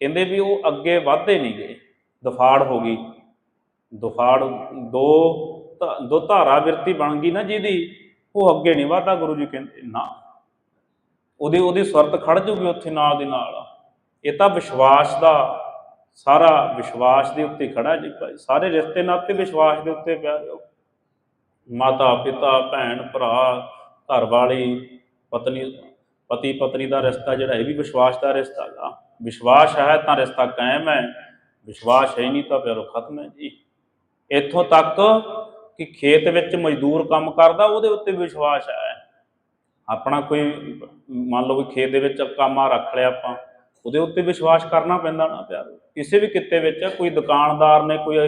Speaker 1: ਕਹਿੰਦੇ ਵੀ ਉਹ ਅੱਗੇ ਵਧਦੇ ਨਹੀਂ ਗਏ। ਦਫਾੜ ਹੋ ਗਈ। ਦਫਾੜ ਦੋ ਦੋ ਧਾਰਾ ਵਿਰਤੀ ਬਣ ਗਈ ਨਾ ਜਿਹਦੀ, ਉਹ ਅੱਗੇ ਨਹੀਂ ਵਧਦਾ ਗੁਰੂ ਜੀ ਕਹਿੰਦੇ, ਨਾ। ਉਹਦੀ ਉਹਦੀ ਸੁਰਤ ਖੜ ਜੂਗੀ ਉੱਥੇ ਨਾਲ ਦੇ ਨਾਲ। ਇਹ ਤਾਂ ਵਿਸ਼ਵਾਸ ਦਾ, ਸਾਰਾ ਵਿਸ਼ਵਾਸ ਦੇ ਉੱਤੇ ਖੜਾ ਜੀ। ਭਾਈ, ਸਾਰੇ ਰਿਸ਼ਤੇ ਨਾਤੇ ਵਿਸ਼ਵਾਸ ਦੇ ਉੱਤੇ ਪਿਆ ਮਾਤਾ ਪਿਤਾ ਭੈਣ ਭਰਾ ਘਰ ਵਾਲੀ ਪਤਨੀ ਪਤੀ ਪਤਨੀ ਦਾ ਰਿਸ਼ਤਾ ਜਿਹੜਾ ਇਹ ਵੀ ਵਿਸ਼ਵਾਸ ਦਾ ਰਿਸ਼ਤਾ ਹੈਗਾ ਵਿਸ਼ਵਾਸ ਹੈ ਤਾਂ ਰਿਸ਼ਤਾ ਕਾਇਮ ਹੈ। ਵਿਸ਼ਵਾਸ ਹੈ ਨਹੀਂ ਤਾਂ ਫਿਰ ਉਹ ਖਤਮ ਹੈ ਜੀ। ਇੱਥੋਂ ਤੱਕ ਕਿ ਖੇਤ ਵਿੱਚ ਮਜ਼ਦੂਰ ਕੰਮ ਕਰਦਾ, ਉਹਦੇ ਉੱਤੇ ਵਿਸ਼ਵਾਸ ਹੈ। ਆਪਣਾ ਕੋਈ, ਮੰਨ ਲਓ ਵੀ ਖੇਤ ਦੇ ਵਿੱਚ ਕਾਮਾ ਰੱਖ ਲਿਆ ਆਪਾਂ, ਉਹਦੇ ਉੱਤੇ ਵਿਸ਼ਵਾਸ ਕਰਨਾ ਪੈਂਦਾ ਨਾ ਪਿਆਰੋ ਕਿਸੇ ਵੀ ਕਿੱਤੇ ਵਿੱਚ ਕੋਈ ਦੁਕਾਨਦਾਰ ਨੇ ਕੋਈ,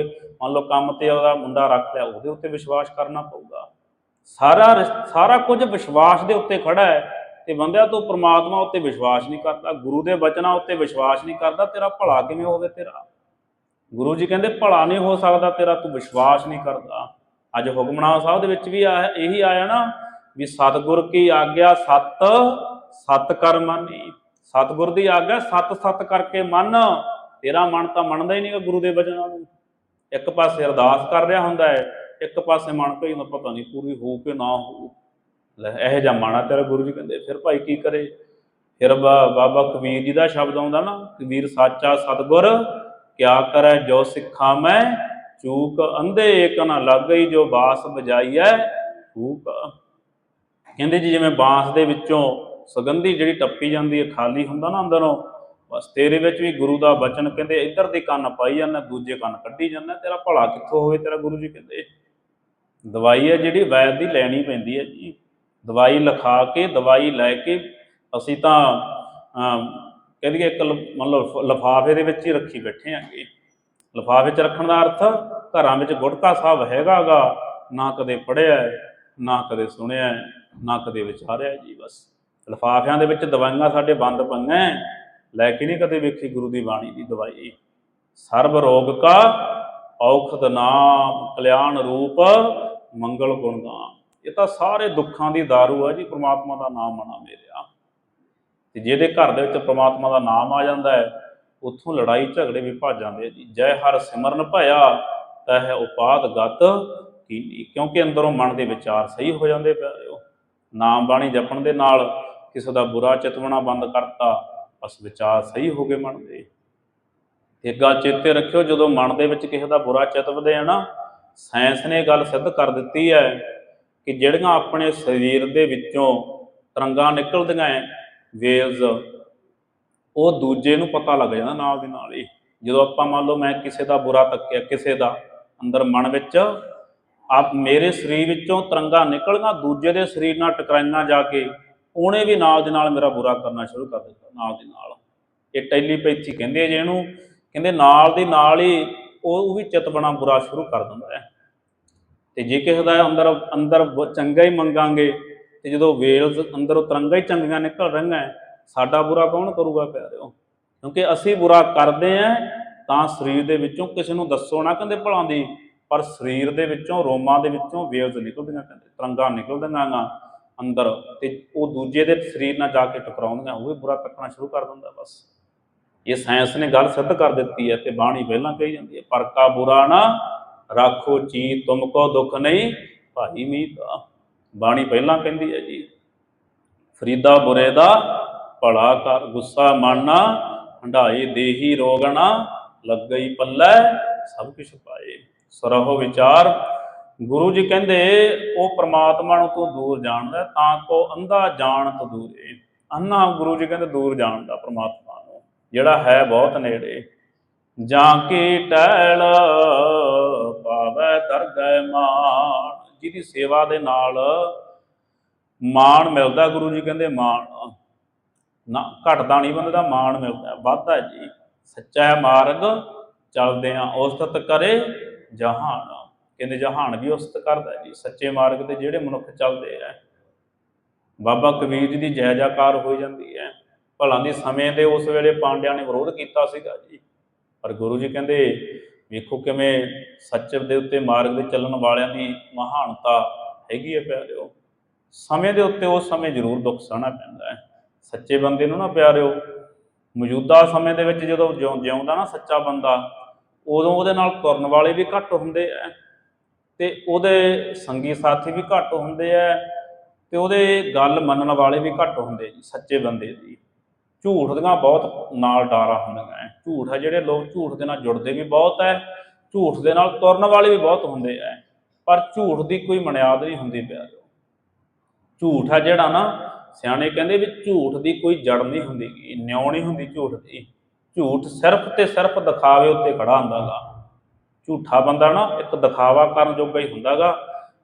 Speaker 1: ਮੰਨ ਲਓ ਕੰਮ ਤੇ ਉਹਦਾ ਮੁੰਡਾ ਰੱਖ ਲਿਆ, ਉਹਦੇ ਉੱਤੇ ਵਿਸ਼ਵਾਸ ਕਰਨਾ ਪਊਗਾ। ਸਾਰਾ ਰਿਸ- ਸਾਰਾ ਕੁਝ ਵਿਸ਼ਵਾਸ ਦੇ ਉੱਤੇ ਖੜਾ ਹੈ। ਤੇ ਬੰਦਿਆ ਤੂੰ ਪ੍ਰਮਾਤਮਾ ਉੱਤੇ ਵਿਸ਼ਵਾਸ ਨਹੀਂ ਕਰਦਾ, ਗੁਰੂ ਦੇ ਬਚਨਾਂ ਉੱਤੇ ਵਿਸ਼ਵਾਸ ਨਹੀਂ ਕਰਦਾ, ਤੇਰਾ ਭਲਾ ਕਿਵੇਂ ਹੋਵੇ ਤੇਰਾ? ਗੁਰੂ ਜੀ ਕਹਿੰਦੇ, ਭਲਾ ਨਹੀਂ ਹੋ ਸਕਦਾ ਤੇਰਾ, ਤੂੰ ਵਿਸ਼ਵਾਸ ਨਹੀਂ ਕਰਦਾ। ਅੱਜ ਹੁਕਮਨਾਮਾ ਸਾਹਿਬ ਦੇ ਵਿੱਚ ਵੀ ਆ ਇਹੀ ਆਇਆ ਨਾ ਵੀ ਸਤਿਗੁਰ ਕੀ ਆਗਿਆ, ਸਤ ਸਤ ਕਰ ਮਾਨੀ। ਸਤਿਗੁਰ ਦੀ ਆਗਿਆ, ਸਤ ਸਤ ਕਰਕੇ ਮੰਨ। ਤੇਰਾ ਮਨ ਤਾਂ ਮੰਨਦਾ ਹੀ ਨਹੀਂਗਾ ਗੁਰੂ ਦੇ ਬਚਨਾਂ ਨੂੰ। ਇੱਕ ਪਾਸੇ ਅਰਦਾਸ ਕਰ ਰਿਹਾ ਹੁੰਦਾ ਹੈ, ਇੱਕ ਪਾਸੇ ਮਨ ਭਈ ਨੂੰ ਪਤਾ ਨਹੀਂ ਪੂਰੀ ਹੋ ਕੇ ਨਾ ਹੋ ਲੈ, ਇਹ ਜਿਹਾ ਮਾਣਾ ਤੇਰਾ ਗੁਰੂ ਜੀ ਕਹਿੰਦੇ, ਫਿਰ ਭਾਈ ਕੀ ਕਰੇ? ਫਿਰ ਬਾਬਾ ਕਬੀਰ ਜੀ ਦਾ ਸ਼ਬਦ ਆਉਂਦਾ ਨਾ, ਕਬੀਰ ਸਾਚਾ ਸਤਿਗੁਰ, ਕਿਆ ਕਰੈ ਜੋ ਸਿੱਖਾਂ ਮੈਂ, ਚੂਕ ਅੰਧੇ ਏਕ ਨਾ ਲੱਗਈ ਜੋ ਬਾਸ ਬਜਾਈਐ ਫੂਕ ਕਹਿੰਦੇ ਜੀ, ਜਿਵੇਂ ਬਾਂਸ ਦੇ ਵਿੱਚੋਂ ਸੁਗੰਧੀ ਜਿਹੜੀ ਟੱਪੀ ਜਾਂਦੀ ਹੈ, ਖਾਲੀ ਹੁੰਦਾ ਨਾ ਅੰਦਰੋਂ, ਬਸ ਤੇਰੇ ਵਿੱਚ ਵੀ ਗੁਰੂ ਦਾ ਬਚਨ ਕਹਿੰਦੇ, ਇੱਧਰ ਦੇ ਕੰਨ ਪਾਈ ਜਾਂਦਾ, ਦੂਜੇ ਕੰਨ ਕੱਢੀ ਜਾਂਦਾ, ਤੇਰਾ ਭਲਾ ਕਿੱਥੋਂ ਹੋਵੇ ਤੇਰਾ ਗੁਰੂ ਜੀ ਕਹਿੰਦੇ। ਦਵਾਈ ਹੈ ਜਿਹੜੀ ਵੈਦ ਦੀ ਲੈਣੀ ਪੈਂਦੀ ਹੈ ਜੀ। ਦਵਾਈ ਲਿਖਾ ਕੇ, ਦਵਾਈ ਲੈ ਕੇ ਅਸੀਂ ਤਾਂ ਕਹਿ ਕਹਿੰਦੇ ਇੱਕ ਲ- ਮੰਨ ਲਫਾਫੇ ਦੇ ਵਿੱਚ ਹੀ ਰੱਖੀ ਬੈਠੇ ਆਂਗੇ। ਲਿਫਾਫੇ 'ਚ ਰੱਖਣ ਦਾ ਅਰਥ ਘਰਾਂ ਵਿੱਚ ਗੁਟਕਾ ਸਾਹਿਬ ਹੈਗਾਗਾ ਨਾ ਕਦੇ ਪੜਿਆ ਨਾ ਕਦੇ ਸੁਣਿਆ, ਨਾ ਕਦੇ ਵਿਚਾਰਿਆ ਜੀ ਬਸ। ਲਿਫਾਫਿਆਂ ਦੇ ਵਿੱਚ ਦਵਾਈਆਂ ਸਾਡੇ ਬੰਦ ਪਈਆਂ ਲੈ ਕੇ ਨਹੀਂ ਕਦੇ ਵੇਖੀ ਗੁਰੂ ਦੀ ਬਾਣੀ ਦੀ ਦਵਾਈ। ਸਰਬ ਰੋਗ ਕਾ ਔਖਦ ਨਾਮ, ਕਲਿਆਣ ਰੂਪ ਮੰਗਲ ਗੁਣ ਨਾਮ ਇਹ ਤਾਂ ਸਾਰੇ ਦੁੱਖਾਂ ਦੀ दारू ਹੈ ਜੀ, ਪ੍ਰਮਾਤਮਾ ਦਾ ਨਾਮ ਆਣਾ ਮੇਰਿਆ। ਤੇ ਜਿਹਦੇ ਘਰ ਦੇ ਵਿੱਚ ਪ੍ਰਮਾਤਮਾ ਦਾ ਨਾਮ ਆ ਜਾਂਦਾ ਹੈ, ਉੱਥੋਂ ਲੜਾਈ ਝਗੜੇ ਵੀ ਭੱਜ ਜਾਂਦੇ ਜੀ। ਜੈ ਹਰ ਸਿਮਰਨ ਭਇਆ, ਤਹ ਉਪਾਦ ਗਤ ਕੀਨੀ। ਕਿਉਂਕਿ ਅੰਦਰੋਂ ਮਨ ਦੇ ਵਿਚਾਰ ਸਹੀ ਹੋ ਜਾਂਦੇ ਪਿਆਰਿਓ। ਨਾਮ ਬਾਣੀ ਜਪਣ ਦੇ ਨਾਲ ਕਿਸੇ ਦਾ ਬੁਰਾ ਚਿਤਵਣਾ ਬੰਦ ਕਰਤਾ, ਬਸ ਵਿਚਾਰ ਸਹੀ ਹੋ ਗਏ ਮਨ ਦੇ। ਇੱਕ ਗੱਲ ਚੇਤੇ ਰੱਖਿਓ, ਜਦੋਂ ਮਨ ਦੇ ਵਿੱਚ ਕਿਸੇ ਦਾ ਬੁਰਾ ਚਿਤਵਦੇ ਆ ਨਾ, ਸਾਇੰਸ ਨੇ ਇਹ ਗੱਲ ਸਿੱਧ ਕਰ ਦਿੱਤੀ ਹੈ ਕਿ ਜਿਹੜੀਆਂ ਆਪਣੇ ਸਰੀਰ ਦੇ ਵਿੱਚੋਂ ਤਰੰਗਾਂ ਨਿਕਲਦੀਆਂ ਐ ਵੇਵਸ ਉਹ ਦੂਜੇ ਨੂੰ ਪਤਾ ਲੱਗ ਜਾਂਦਾ ਨਾਲ ਦੀ ਨਾਲ ਹੀ। ਜਦੋਂ ਆਪਾਂ ਮੰਨ ਲਓ ਮੈਂ ਕਿਸੇ ਦਾ ਬੁਰਾ ਤੱਕਿਆ, ਕਿਸੇ ਦਾ ਅੰਦਰ ਮਨ ਵਿੱਚ, ਆਪ ਮੇਰੇ ਸਰੀਰ ਵਿੱਚੋਂ ਤਰੰਗਾਂ ਨਿਕਲਣਾ ਦੂਜੇ ਦੇ ਸਰੀਰ ਨਾਲ ਟਕਰਾਈਆਂ ਜਾ ਕੇ ਉਹਨੇ ਵੀ ਨਾਲ ਦੇ ਨਾਲ ਮੇਰਾ ਬੁਰਾ ਕਰਨਾ ਸ਼ੁਰੂ ਕਰ ਦਿੱਤਾ ਨਾਲ ਦੀ ਨਾਲ। ਇਹ ਟੈਲੀਪੈਥੀ ਕਹਿੰਦੇ ਆ ਜੇ ਇਹਨੂੰ ਕਹਿੰਦੇ ਨਾਲ ਦੀ ਨਾਲ ਹੀ ਉਹ ਉਹ ਵੀ ਚਿਤ ਬਣਾ ਬੁਰਾ ਸ਼ੁਰੂ ਕਰ ਦਿੰਦਾ ਹੈ। ਤੇ ਜੇ ਕਿਸੇ ਦਾ ਅੰਦਰ ਅੰਦਰ ਚੰਗਾ ਹੀ ਮੰਗਾਂਗੇ ਤੇ ਜਦੋਂ ਵੇਲਸ ਅੰਦਰੋਂ ਤਰੰਗਾ ਹੀ ਚੰਗੀਆਂ ਨਿਕਲ ਰਹੀਆਂ ਸਾਡਾ ਬੁਰਾ ਕੌਣ ਕਰੂਗਾ ਪਿਆਰਿਓ? ਕਿਉਂਕਿ ਅਸੀਂ ਬੁਰਾ ਕਰਦੇ ਆਂ ਤਾਂ ਸਰੀਰ ਦੇ ਵਿੱਚੋਂ ਕਿਸੇ ਨੂੰ ਦੱਸੋ ਨਾ ਕਹਿੰਦੇ ਭਲਾਂ ਦੀ, ਪਰ ਸਰੀਰ ਦੇ ਵਿੱਚੋਂ, ਰੋਮਾਂ ਦੇ ਵਿੱਚੋਂ ਵੇਵਜ਼ ਨਿਕਲਦੀਆਂ ਕਹਿੰਦੇ, ਤਰੰਗਾਂ ਨਿਕਲਦੀਆਂ ਗਾ ਅੰਦਰ ਤੇ ਉਹ ਦੂਜੇ ਦੇ ਸਰੀਰ ਨਾਲ ਜਾ ਕੇ ਟਕਰਾਉਂਦੀਆਂ, ਉਹ ਵੀ ਬੁਰਾ ਤੱਕਣਾ ਸ਼ੁਰੂ ਕਰ ਦਿੰਦਾ ਬਸ। ਇਹ ਸਾਇੰਸ ਨੇ ਗੱਲ ਸਿੱਧ ਕਰ ਦਿੱਤੀ ਹੈ ਤੇ ਬਾਣੀ ਪਹਿਲਾਂ ਕਹੀ ਜਾਂਦੀ ਹੈ, ਪਰ ਕਾ ਬੁਰਾ ਨਾ ਰਾਖੋ ਚੀ ਤੁਮਕੋ ਦੁੱਖ ਨਹੀਂ, ਭਾਈ ਮੀਤਾ ਬਾਣੀ ਪਹਿਲਾਂ ਕਹਿੰਦੀ ਹੈ ਜੀ, ਫਰੀਦਾ ਬੁਰੇ ਦਾ, ਭਲਾ ਕਰ, ਗੁੱਸਾ ਮਾਨਾ ਹੰਡਾਈ ਦੇਹੀ ਰੋਗਣਾ, ਲੱਗਈ ਪੱਲੇ, ਸਭ ਕੁਛ ਪਾਏ। ਸਰਹੁ ਵਿਚਾਰ, ਗੁਰੂ ਜੀ ਕਹਿੰਦੇ, ਉਹ ਪ੍ਰਮਾਤਮਾ ਨੂੰ ਤੂੰ ਦੂਰ ਜਾਣਦਾ ਤਾਂ ਕੋ ਅੰਧਾ ਜਾਣ ਜਾਣਤ ਦੂਰੇ ਅੰਨਾ ਗੁਰੂ ਜੀ ਕਹਿੰਦੇ, ਦੂਰ ਜਾਣਦਾ ਪ੍ਰਮਾਤਮਾ ਨੂੰ, ਜਿਹੜਾ ਹੈ ਬਹੁਤ ਨੇੜੇ। ਜਾਂ ਕੀ ਟਹਿਲ ਪਾਵੈ ਦਰਗਹਿ ਮਾਨ ਜਿਹਦੀ ਸੇਵਾ ਦੇ ਨਾਲ ਮਾਣ ਮਿਲਦਾ, ਗੁਰੂ ਜੀ ਕਹਿੰਦੇ ਮਾਣ ਨਾ, ਘਟਦਾ ਨਹੀਂ, ਬੰਦੇ ਦਾ ਮਾਣ ਮਿਲਦਾ। ਵੱਧਦਾ ਜੀ। ਸੱਚਾ ਮਾਰਗ, ਚੱਲਦੇ ਆ ਉਸਤਤ ਕਰੇ ਜਹਾਨ। ਕਹਿੰਦੇ ਜਹਾਨ ਵੀ ਉਸਤਤ ਕਰਦਾ ਜੀ। ਸੱਚੇ ਮਾਰਗ ਤੇ ਜਿਹੜੇ ਮਨੁੱਖ ਚੱਲਦੇ ਆ, ਬਾਬਾ ਕਬੀਰ ਜੀ ਦੀ ਜੈ ਜੈਕਾਰ ਹੋ ਜਾਂਦੀ ਹੈ। ਭਲਾਂ ਦੀ ਸਮੇਂ ਦੇ ਉਸ ਵੇਲੇ ਪਾਂਡਿਆਂ ਨੇ ਵਿਰੋਧ ਕੀਤਾ ਸੀਗਾ ਜੀ। ਪਰ ਗੁਰੂ ਜੀ ਕਹਿੰਦੇ ਵੇਖੋ ਕਿਵੇਂ ਸੱਚ ਦੇ ਉੱਤੇ ਮਾਰਗ ਦੇ ਚੱਲਣ ਵਾਲਿਆਂ ਦੀ ਮਹਾਨਤਾ ਹੈਗੀ ਹੈ ਪਿਆਰਿਓ। ਸਮੇਂ ਦੇ ਉੱਤੇ ਉਸ ਸਮੇਂ ਜ਼ਰੂਰ ਦੁੱਖ ਸਹਿਣਾ ਪੈਂਦਾ ਹੈ। ਸੱਚੇ ਬੰਦੇ ਨੂੰ ਨਾ ਪਿਆਰਿਓ, ਮੌਜੂਦਾ ਸਮੇਂ ਦੇ ਵਿੱਚ ਜਦੋਂ ਜਿਉਂ- ਜਿਉਂਦਾ ਨਾ ਸੱਚਾ ਬੰਦਾ, ਉਦੋਂ ਉਹਦੇ ਨਾਲ ਤੁਰਨ ਵਾਲੇ ਵੀ ਘੱਟ ਹੁੰਦੇ ਆ ਤੇ ਉਹਦੇ ਸੰਗੀ ਸਾਥੀ ਵੀ ਘੱਟ ਹੁੰਦੇ ਆ ਤੇ ਉਹਦੇ ਗੱਲ ਮੰਨਣ ਵਾਲੇ ਵੀ ਘੱਟ ਹੁੰਦੇ ਜੀ, ਸੱਚੇ ਬੰਦੇ ਦੀ। ਝੂਠ ਦੀਆਂ ਬਹੁਤ ਨਾਲ ਡਾਰਾ ਹੁੰਦੀਆਂ ਝੂਠ ਹੈ ਜਿਹੜੇ ਲੋਕ ਝੂਠ ਦੇ ਨਾਲ ਜੁੜਦੇ ਵੀ ਬਹੁਤ ਹੈ ਝੂਠ ਦੇ ਨਾਲ ਤੁਰਨ ਵਾਲੇ ਵੀ ਬਹੁਤ ਹੁੰਦੇ ਹੈ ਪਰ ਝੂਠ ਦੀ ਕੋਈ ਮਨਿਆਦ ਨਹੀਂ ਹੁੰਦੀ ਪਿਆਰਿਓ। ਝੂਠ ਹੈ ਜਿਹੜਾ ਨਾ ਸਿਆਣੇ ਕਹਿੰਦੇ ਵੀ ਝੂਠ ਦੀ ਕੋਈ ਜੜ ਨਹੀਂ ਹੁੰਦੀ ਗੀ, ਨਿਉ ਨਹੀਂ ਹੁੰਦੀ ਝੂਠ ਦੀ। ਝੂਠ ਸਿਰਫ ਤੇ ਸਿਰਫ ਦਿਖਾਵੇ ਉੱਤੇ ਖੜਾ ਹੁੰਦਾਗਾ। ਝੂਠਾ ਬੰਦਾ ਨਾ ਇੱਕ ਦਿਖਾਵਾ ਕਰਨ ਜੋਗਾ ਹੀ ਹੁੰਦਾਗਾ।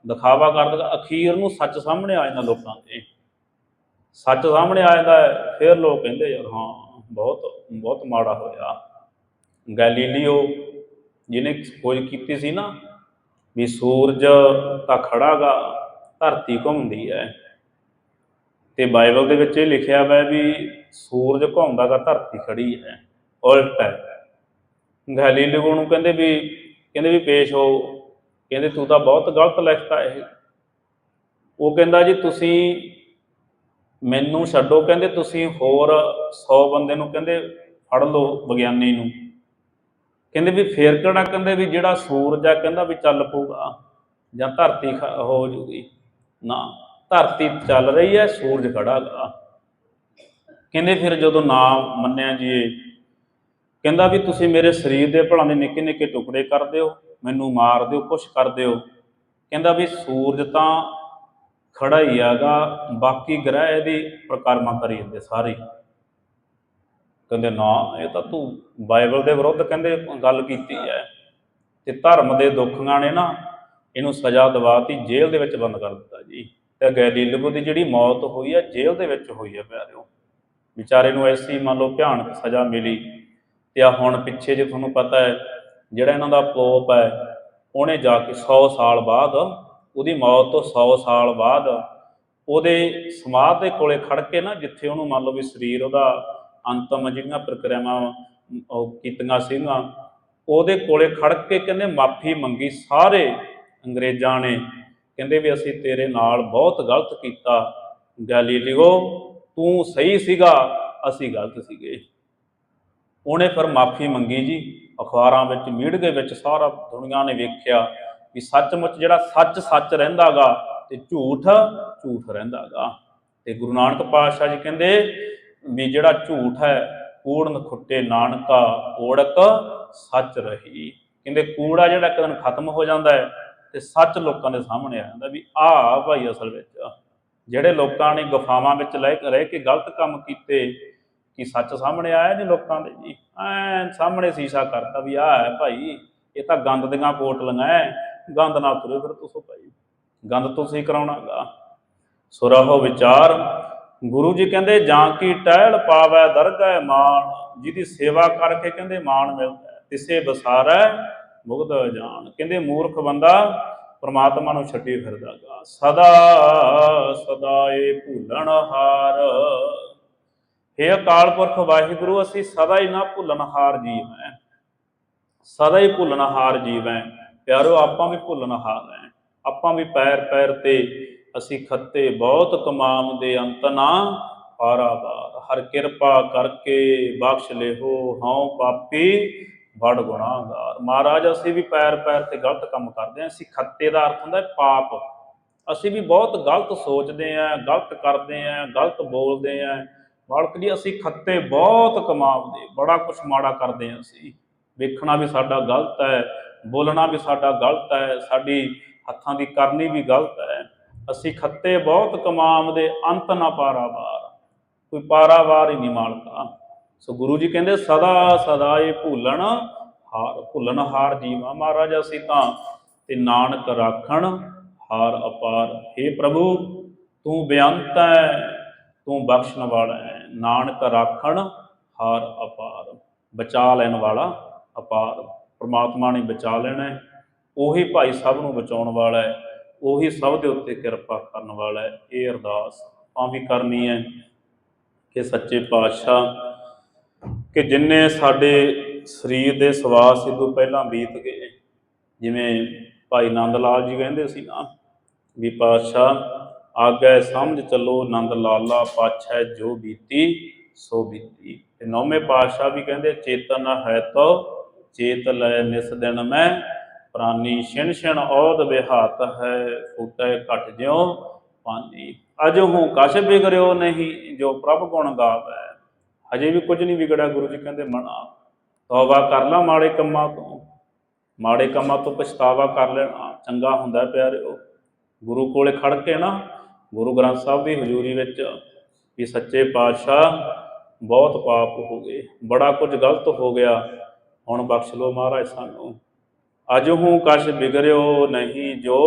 Speaker 1: ਦਿਖਾਵਾ ਕਰਦਾ ਅਖੀਰ ਨੂੰ ਸੱਚ ਸਾਹਮਣੇ ਆ ਜਾਂਦਾ ਲੋਕਾਂ ਦੇ ਸੱਚ ਸਾਹਮਣੇ ਆ ਜਾਂਦਾ ਹੈ, ਫਿਰ ਲੋਕ ਕਹਿੰਦੇ ਯਾਰ ਹਾਂ ਬਹੁਤ ਬਹੁਤ ਮਾੜਾ ਹੋਇਆ। ਗੈਲੀਲੀਓ ਜਿਹਨੇ ਖੋਜ ਕੀਤੀ ਸੀ ਨਾ ਵੀ ਸੂਰਜ ਤਾਂ ਖੜਾਗਾ ਧਰਤੀ ਘੁੰਮਦੀ ਹੈ। ਤੇ ਬਾਈਬਲ ਦੇ ਵਿੱਚ ਇਹ ਲਿਖਿਆ ਹੋਇਆ ਵੀ ਸੂਰਜ ਘੁੰਮਦਾਗਾ ਧਰਤੀ ਖੜੀ ਹੈ ਉਲਟ ਹੈ। ਗੈਲੀਲੀਓ ਨੂੰ ਕਹਿੰਦੇ ਵੀ ਕਹਿੰਦੇ ਵੀ ਪੇਸ਼ ਹੋ ਕਹਿੰਦੇ ਤੂੰ ਤਾਂ ਬਹੁਤ ਗਲਤ ਲਿਖਤਾ ਇਹ। ਉਹ ਕਹਿੰਦਾ ਜੀ ਤੁਸੀਂ ਮੈਨੂੰ ਛੱਡੋ, ਕਹਿੰਦੇ ਤੁਸੀਂ ਹੋਰ 100 ਬੰਦੇ ਨੂੰ ਕਹਿੰਦੇ ਫੜ ਲਓ ਵਿਗਿਆਨੀ ਨੂੰ। ਕਹਿੰਦੇ ਵੀ ਫੇਰ ਕਿਹੜਾ ਕਹਿੰਦੇ ਵੀ ਜਿਹੜਾ ਸੂਰਜ ਆ, ਕਹਿੰਦਾ ਵੀ ਚੱਲ ਪਊਗਾ ਜਾਂ ਧਰਤੀ ਖ- ਹੋ ਜੂਗੀ। ਨਾ, ਧਰਤੀ ਚੱਲ ਰਹੀ ਹੈ, ਸੂਰਜ ਖੜਾ ਗਾ ਕਹਿੰਦੇ ਫਿਰ ਜਦੋਂ ਨਾ ਮੰਨਿਆ ਜੀ ਕਹਿੰਦਾ ਵੀ ਤੁਸੀਂ ਮੇਰੇ ਸਰੀਰ ਦੇ ਭਲਾਂ ਦੇ ਨਿੱਕੇ ਨਿੱਕੇ ਟੁਕੜੇ ਕਰ ਦਿਓ, ਮੈਨੂੰ ਮਾਰ ਦਿਓ, ਕੁਛ ਕਰ ਦਿਓ। ਕਹਿੰਦਾ ਵੀ ਸੂਰਜ ਤਾਂ ਖੜਾ ਹੀ ਆਗਾ ਬਾਕੀ ਗ੍ਰਹਿ ਇਹਦੀ ਪ੍ਰਕਰਮਾ ਕਰੀ ਜਾਂਦੇ ਸਾਰੇ। ਕਹਿੰਦੇ, ਨਾ, ਇਹ ਤਾਂ ਤੂੰ ਬਾਈਬਲ ਦੇ ਵਿਰੁੱਧ ਕਹਿੰਦੇ ਗੱਲ ਕੀਤੀ ਹੈ। ਤੇ ਧਰਮ ਦੇ ਦੁੱਖਾਂ ਨੇ ਨਾ, ਇਹਨੂੰ ਸਜ਼ਾ ਦਿਵਾਤੀ, ਜੇਲ੍ਹ ਦੇ ਵਿੱਚ ਬੰਦ ਕਰ ਦਿੱਤਾ ਜੀ। ਤੇ ਗੈਲੀਲੀਓ ਦੀ ਜਿਹੜੀ ਮੌਤ ਹੋਈ ਹੈ, ਜੇਲ੍ਹ ਦੇ ਵਿੱਚ ਹੋਈ ਹੈ ਪਿਆਰਿਓ। ਵਿਚਾਰੇ ਨੂੰ ਐਸੀ ਮੰਨ ਲਓ ਭਿਆਨਕ ਸਜ਼ਾ ਮਿਲੀ। ਤੇ ਆ ਹੁਣ ਪਿੱਛੇ ਜੇ ਤੁਹਾਨੂੰ ਪਤਾ ਹੈ, ਜਿਹੜਾ ਇਹਨਾਂ ਦਾ ਪੋਪ ਹੈ, ਉਹਨੇ ਜਾ ਕੇ 100 ਸਾਲ ਬਾਅਦ ਉਹਦੀ ਮੌਤ ਤੋਂ 100 ਸਾਲ ਬਾਅਦ ਉਹਦੇ ਸਮਾਧ ਦੇ ਕੋਲੇ ਖੜ ਕੇ ਨਾ, ਜਿੱਥੇ ਉਹਨੂੰ ਮੰਨ ਲਓ ਵੀ ਸਰੀਰ ਉਹਦਾ ਅੰਤਮ ਜਿਹੜੀਆਂ ਪ੍ਰਕਿਰਿਆਵਾਂ ਉਹ ਕੀਤੀਆਂ ਸੀਗੀਆਂ, ਉਹਦੇ ਕੋਲੇ ਖੜ ਕੇ ਕਹਿੰਦੇ ਮਾਫੀ ਮੰਗੀ ਸਾਰੇ ਅੰਗਰੇਜ਼ਾਂ ਨੇ। ਕਹਿੰਦੇ ਵੀ ਅਸੀਂ ਤੇਰੇ ਨਾਲ ਬਹੁਤ ਗਲਤ ਕੀਤਾ, ਗੈਲੀਲੀਓ, ਤੂੰ ਸਹੀ ਸੀਗਾ, ਅਸੀਂ ਗਲਤ ਸੀਗੇ। ਉਹਨੇ ਫਿਰ ਮਾਫੀ ਮੰਗੀ ਜੀ, ਅਖਬਾਰਾਂ ਵਿੱਚ, ਮੀਡੀਆ ਵਿੱਚ ਸਾਰਾ ਦੁਨੀਆ ਨੇ ਵੇਖਿਆ। ਵੀ ਸੱਚਮੁੱਚ ਜਿਹੜਾ ਸੱਚ ਸੱਚ ਰਹਿੰਦਾਗਾ ਤੇ ਝੂਠ ਝੂਠ ਰਹਿੰਦਾਗਾ। ਤੇ ਗੁਰੂ ਨਾਨਕ ਪਾਤਸ਼ਾਹ ਜੀ ਕਹਿੰਦੇ ਵੀ ਜਿਹੜਾ ਝੂਠ ਹੈ, ਕੂੜਨ ਖੁੱਟੇ ਨਾਨਕਾ ਓੜਕ ਸੱਚ ਰਹੀ। ਕਹਿੰਦੇ ਕੂੜਾ ਜਿਹੜਾ ਇੱਕ ਦਿਨ ਖਤਮ ਹੋ ਜਾਂਦਾ ਹੈ ਤੇ ਸੱਚ ਲੋਕਾਂ ਦੇ ਸਾਹਮਣੇ ਆ ਜਾਂਦਾ ਵੀ ਆਹ ਭਾਈ ਅਸਲ ਵਿੱਚ ਜਿਹੜੇ ਲੋਕਾਂ ਨੇ ਗੁਫਾਵਾਂ ਵਿੱਚ ਲੈ ਕੇ ਰਹਿ ਕੇ ਗਲਤ ਕੰਮ ਕੀਤੇ, ਕਿ ਸੱਚ ਸਾਹਮਣੇ ਆਇਆ ਨਹੀਂ ਲੋਕਾਂ ਦੇ ਜੀ? ਐ ਸਾਹਮਣੇ ਸੀਸਾ ਕਰਤਾ ਵੀ ਆਹ ਹੈ ਭਾਈ, ਇਹ ਤਾਂ ਗੰਦ ਦੀਆਂ ਕੋਟ ਐ ਗੰਦ ਨਾ ਤੁਰੇ ਫਿਰ ਤੁਸੀਂ ਭਾਈ। ਗੰਦ ਤੁਸੀਂ ਕਰਾਉਣਾਗਾ। ਸੁਰਹੁ ਵਿਚਾਰ, ਗੁਰੂ ਜੀ ਕਹਿੰਦੇ, ਜਾਂ ਕੀ ਟਹਿਲ ਪਾਵੈ ਦਰਗਹਿ ਮਾਨ ਜਿਹਦੀ ਸੇਵਾ ਕਰਕੇ ਕਹਿੰਦੇ ਮਾਣ ਮਿਲਦਾ ਤਿਸੇ ਬਸਾਰੈ ਮੁਗਧ ਜਾਣ। ਕਹਿੰਦੇ, ਮੂਰਖ ਬੰਦਾ ਪ੍ਰਮਾਤਮਾ ਨੂੰ ਛੱਡੀ ਫਿਰਦਾਗਾ। ਸਦਾ ਸਦਾ ਏ ਭੁੱਲਣ ਹਾਰ। ਹੇ ਅਕਾਲ ਪੁਰਖ ਵਾਹਿਗੁਰੂ, ਅਸੀਂ ਸਦਾ ਹੀ ਨਾ ਭੁੱਲਣਹਾਰ ਜੀਵ। ਹੈ ਸਦਾ ਹੀ ਭੁੱਲਣਹਾਰ ਜੀਵ। ਹੈ ਪਿਆਰੋ, ਆਪਾਂ ਵੀ ਭੁੱਲਣਹਾਰ ਹੈ ਆਪਾਂ ਵੀ ਪੈਰ ਪੈਰ ਤੇ ਅਸੀਂ ਖੱਤੇ ਬਹੁਤ ਕਮਾਮ ਦੇ ਅੰਤ ਨਾ ਪਾਰਾਵਾਰ। ਹਰ ਕਿਰਪਾ ਕਰਕੇ ਬਖਸ਼ ਲਿਓ ਹਉ ਪਾਪੀ ਵੜ ਗੁਨਾਹਗਾਰ। ਮਹਾਰਾਜ, ਅਸੀਂ ਵੀ ਪੈਰ ਪੈਰ ਤੇ ਗਲਤ ਕੰਮ ਕਰਦੇ ਹਾਂ ਅਸੀਂ ਖੱਤੇ ਦਾ ਅਰਥ ਹੁੰਦਾ ਹੈ ਪਾਪ। ਅਸੀਂ ਵੀ ਬਹੁਤ ਗਲਤ ਸੋਚਦੇ ਆਂ, ਗਲਤ ਕਰਦੇ ਆਂ, ਗਲਤ ਬੋਲਦੇ ਆਂ। ਮਾਲਕ ਜੀ, ਅਸੀਂ ਖੱਤੇ ਬਹੁਤ ਕਮਾਉਂਦੇ ਬੜਾ ਕੁਝ ਮਾੜਾ ਕਰਦੇ ਆਂ ਅਸੀਂ। ਵੇਖਣਾ ਵੀ ਸਾਡਾ ਗਲਤ ਹੈ ਬੋਲਣਾ ਵੀ ਸਾਡਾ ਗਲਤ ਹੈ, ਸਾਡੀ ਹੱਥਾਂ ਦੀ ਕਰਨੀ ਵੀ ਗਲਤ ਹੈ। ਅਸੀਂ ਖੱਤੇ ਬਹੁਤ ਕਮਾਮ ਦੇ ਅੰਤ ਨਾ ਪਾਰਾਵਾਰ। ਕੋਈ ਪਾਰਾਵਾਰ ਹੀ ਨਹੀਂ ਮਾਲਕਾ। ਸੋ ਗੁਰੂ ਜੀ ਕਹਿੰਦੇ, ਸਦਾ ਸਦਾ ਇਹ ਭੁੱਲਣ ਹਾਰ ਭੁੱਲਣ ਹਾਰ ਜੀਵਾ ਮਹਾਰਾਜ, ਅਸੀਂ ਤਾਂ ਤੇ ਨਾਨਕ ਰਾਖਣ ਹਾਰ ਅਪਾਰ। हे ਪ੍ਰਭੂ, ਤੂੰ ਬੇਅੰਤ ਹੈ, ਤੂੰ ਬਖਸ਼ਣ ਵਾਲਾ ਹੈ। ਨਾਨਕ ਰਾਖਣ ਹਾਰ ਅਪਾਰ। ਬਚਾ ਲੈਣ ਵਾਲਾ ਅਪਾਰ। ਪ੍ਰਮਾਤਮਾ ਨੇ ਬਚਾ ਲੈਣਾ ਉਹੀ ਭਾਈ ਸਭ ਨੂੰ ਬਚਾਉਣ ਵਾਲਾ ਹੈ। ਉਹੀ ਸਭ ਦੇ ਉੱਤੇ ਕਿਰਪਾ ਕਰਨ ਵਾਲਾ ਹੈ। ਇਹ ਅਰਦਾਸ ਆਪਾਂ ਵੀ ਕਰਨੀ ਹੈ ਕਿ ਸੱਚੇ ਪਾਤਸ਼ਾਹ, ਕਿ ਜਿੰਨੇ ਸਾਡੇ ਸਰੀਰ ਦੇ ਸਵਾਸ ਇਦੋਂ ਪਹਿਲਾਂ ਬੀਤ ਗਏ ਜਿਵੇਂ ਭਾਈ ਨੰਦ ਲਾਲ ਜੀ ਕਹਿੰਦੇ ਸੀ ਨਾ ਵੀ ਪਾਤਸ਼ਾਹ, ਆਗੈ ਸਮਝ ਚੱਲੋ ਨੰਦ ਲਾਲਾ ਪਾਛੈ ਜੋ ਬੀਤੀ ਸੋ ਬੀਤੀ। ਤੇ ਨੌਵੇਂ ਪਾਤਸ਼ਾਹ ਵੀ ਕਹਿੰਦੇ, ਚੇਤਨ ਹੈ ਤੋ ਚੇਤ ਲੈ ਨਿਸ ਦਿਨ ਮੈਂ, ਪ੍ਰਾਨੀ ਛਿਣ ਛਿਣ ਔਦ ਬਿਹਾਤ ਹੈ, ਫੂਟੈ ਘਟ ਜਿਉ ਪਾਨੀ ਅਜ ਹੂੰ ਕਛ ਬਿਗੜਿਓ ਨਹੀਂ, ਜੋ ਪ੍ਰਭ ਗੁਣ ਗਾਵੈ। ਹਜੇ ਵੀ ਕੁਝ ਨਹੀਂ ਵਿਗੜਿਆ, ਗੁਰੂ ਜੀ ਕਹਿੰਦੇ ਮਨਾ। ਤੌਬਾ ਕਰ ਲਾ ਮਾੜੇ ਕੰਮਾਂ ਤੋਂ। ਮਾੜੇ ਕੰਮਾਂ ਤੋਂ ਪਛਤਾਵਾ ਕਰ ਲੈਣਾ। ਚੰਗਾ ਹੁੰਦਾ ਪਿਆਰਿਓ। ਗੁਰੂ ਕੋਲੇ ਖੜ ਕੇ ਨਾ, ਗੁਰੂ ਗ੍ਰੰਥ ਸਾਹਿਬ ਦੀ ਹਜ਼ੂਰੀ ਵਿੱਚ ਵੀ ਸੱਚੇ ਪਾਤਸ਼ਾਹ ਬਹੁਤ ਪਾਪ ਹੋ ਗਏ। ਬੜਾ ਕੁਝ ਗਲਤ ਹੋ ਗਿਆ। ਹੁਣ ਬਖਸ਼ ਲੋ ਮਹਾਰਾਜ ਸਾਨੂੰ। ਅਜ ਹੂੰ ਕਛ ਬਿਗੜਿਓ ਨਹੀਂ ਜੋ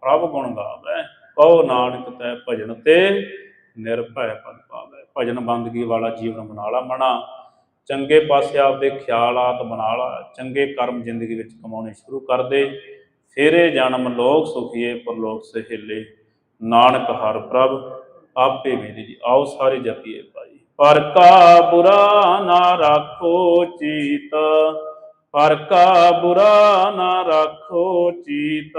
Speaker 1: ਪ੍ਰਭ ਗੁਣ ਗਾਵੇ। ਕਹੋ ਨਾਨਕ ਤੈ ਭਜਨ ਤੇ ਨਿਰਭੈ ਪਦ ਪਾਵੇ। ਭਜਨ ਬੰਦਗੀ ਵਾਲਾ ਜੀਵਨ ਬਣਾ ਲਾ ਮਣਾ ਚੰਗੇ ਪਾਸੇ ਆਪਦੇ ਖਿਆਲਾਤ ਬਣਾ ਲਾ। ਚੰਗੇ ਕਰਮ ਜ਼ਿੰਦਗੀ ਵਿੱਚ ਕਮਾਉਣੇ ਸ਼ੁਰੂ ਕਰ ਦੇ। ਫੇਰੇ ਜਨਮ ਲੋਕ ਸੁਖੀਏ, ਪਰਲੋਕ ਸਹਿਲੇ। ਨਾਨਕ ਹਰ ਪ੍ਰਭ, ਆਪੇ ਮੇਰੀ ਜੀ। ਆਓ ਸਾਰੇ ਜਪੀਏ ਭਾਈ। ਪਰ ਕਾ ਬੁਰਾ ਨਾ ਰੱਖੋ ਚੀਤ ਪਰ ਕਾ ਬੁਰਾ ਨਾ ਰੱਖੋ ਚੀਤ।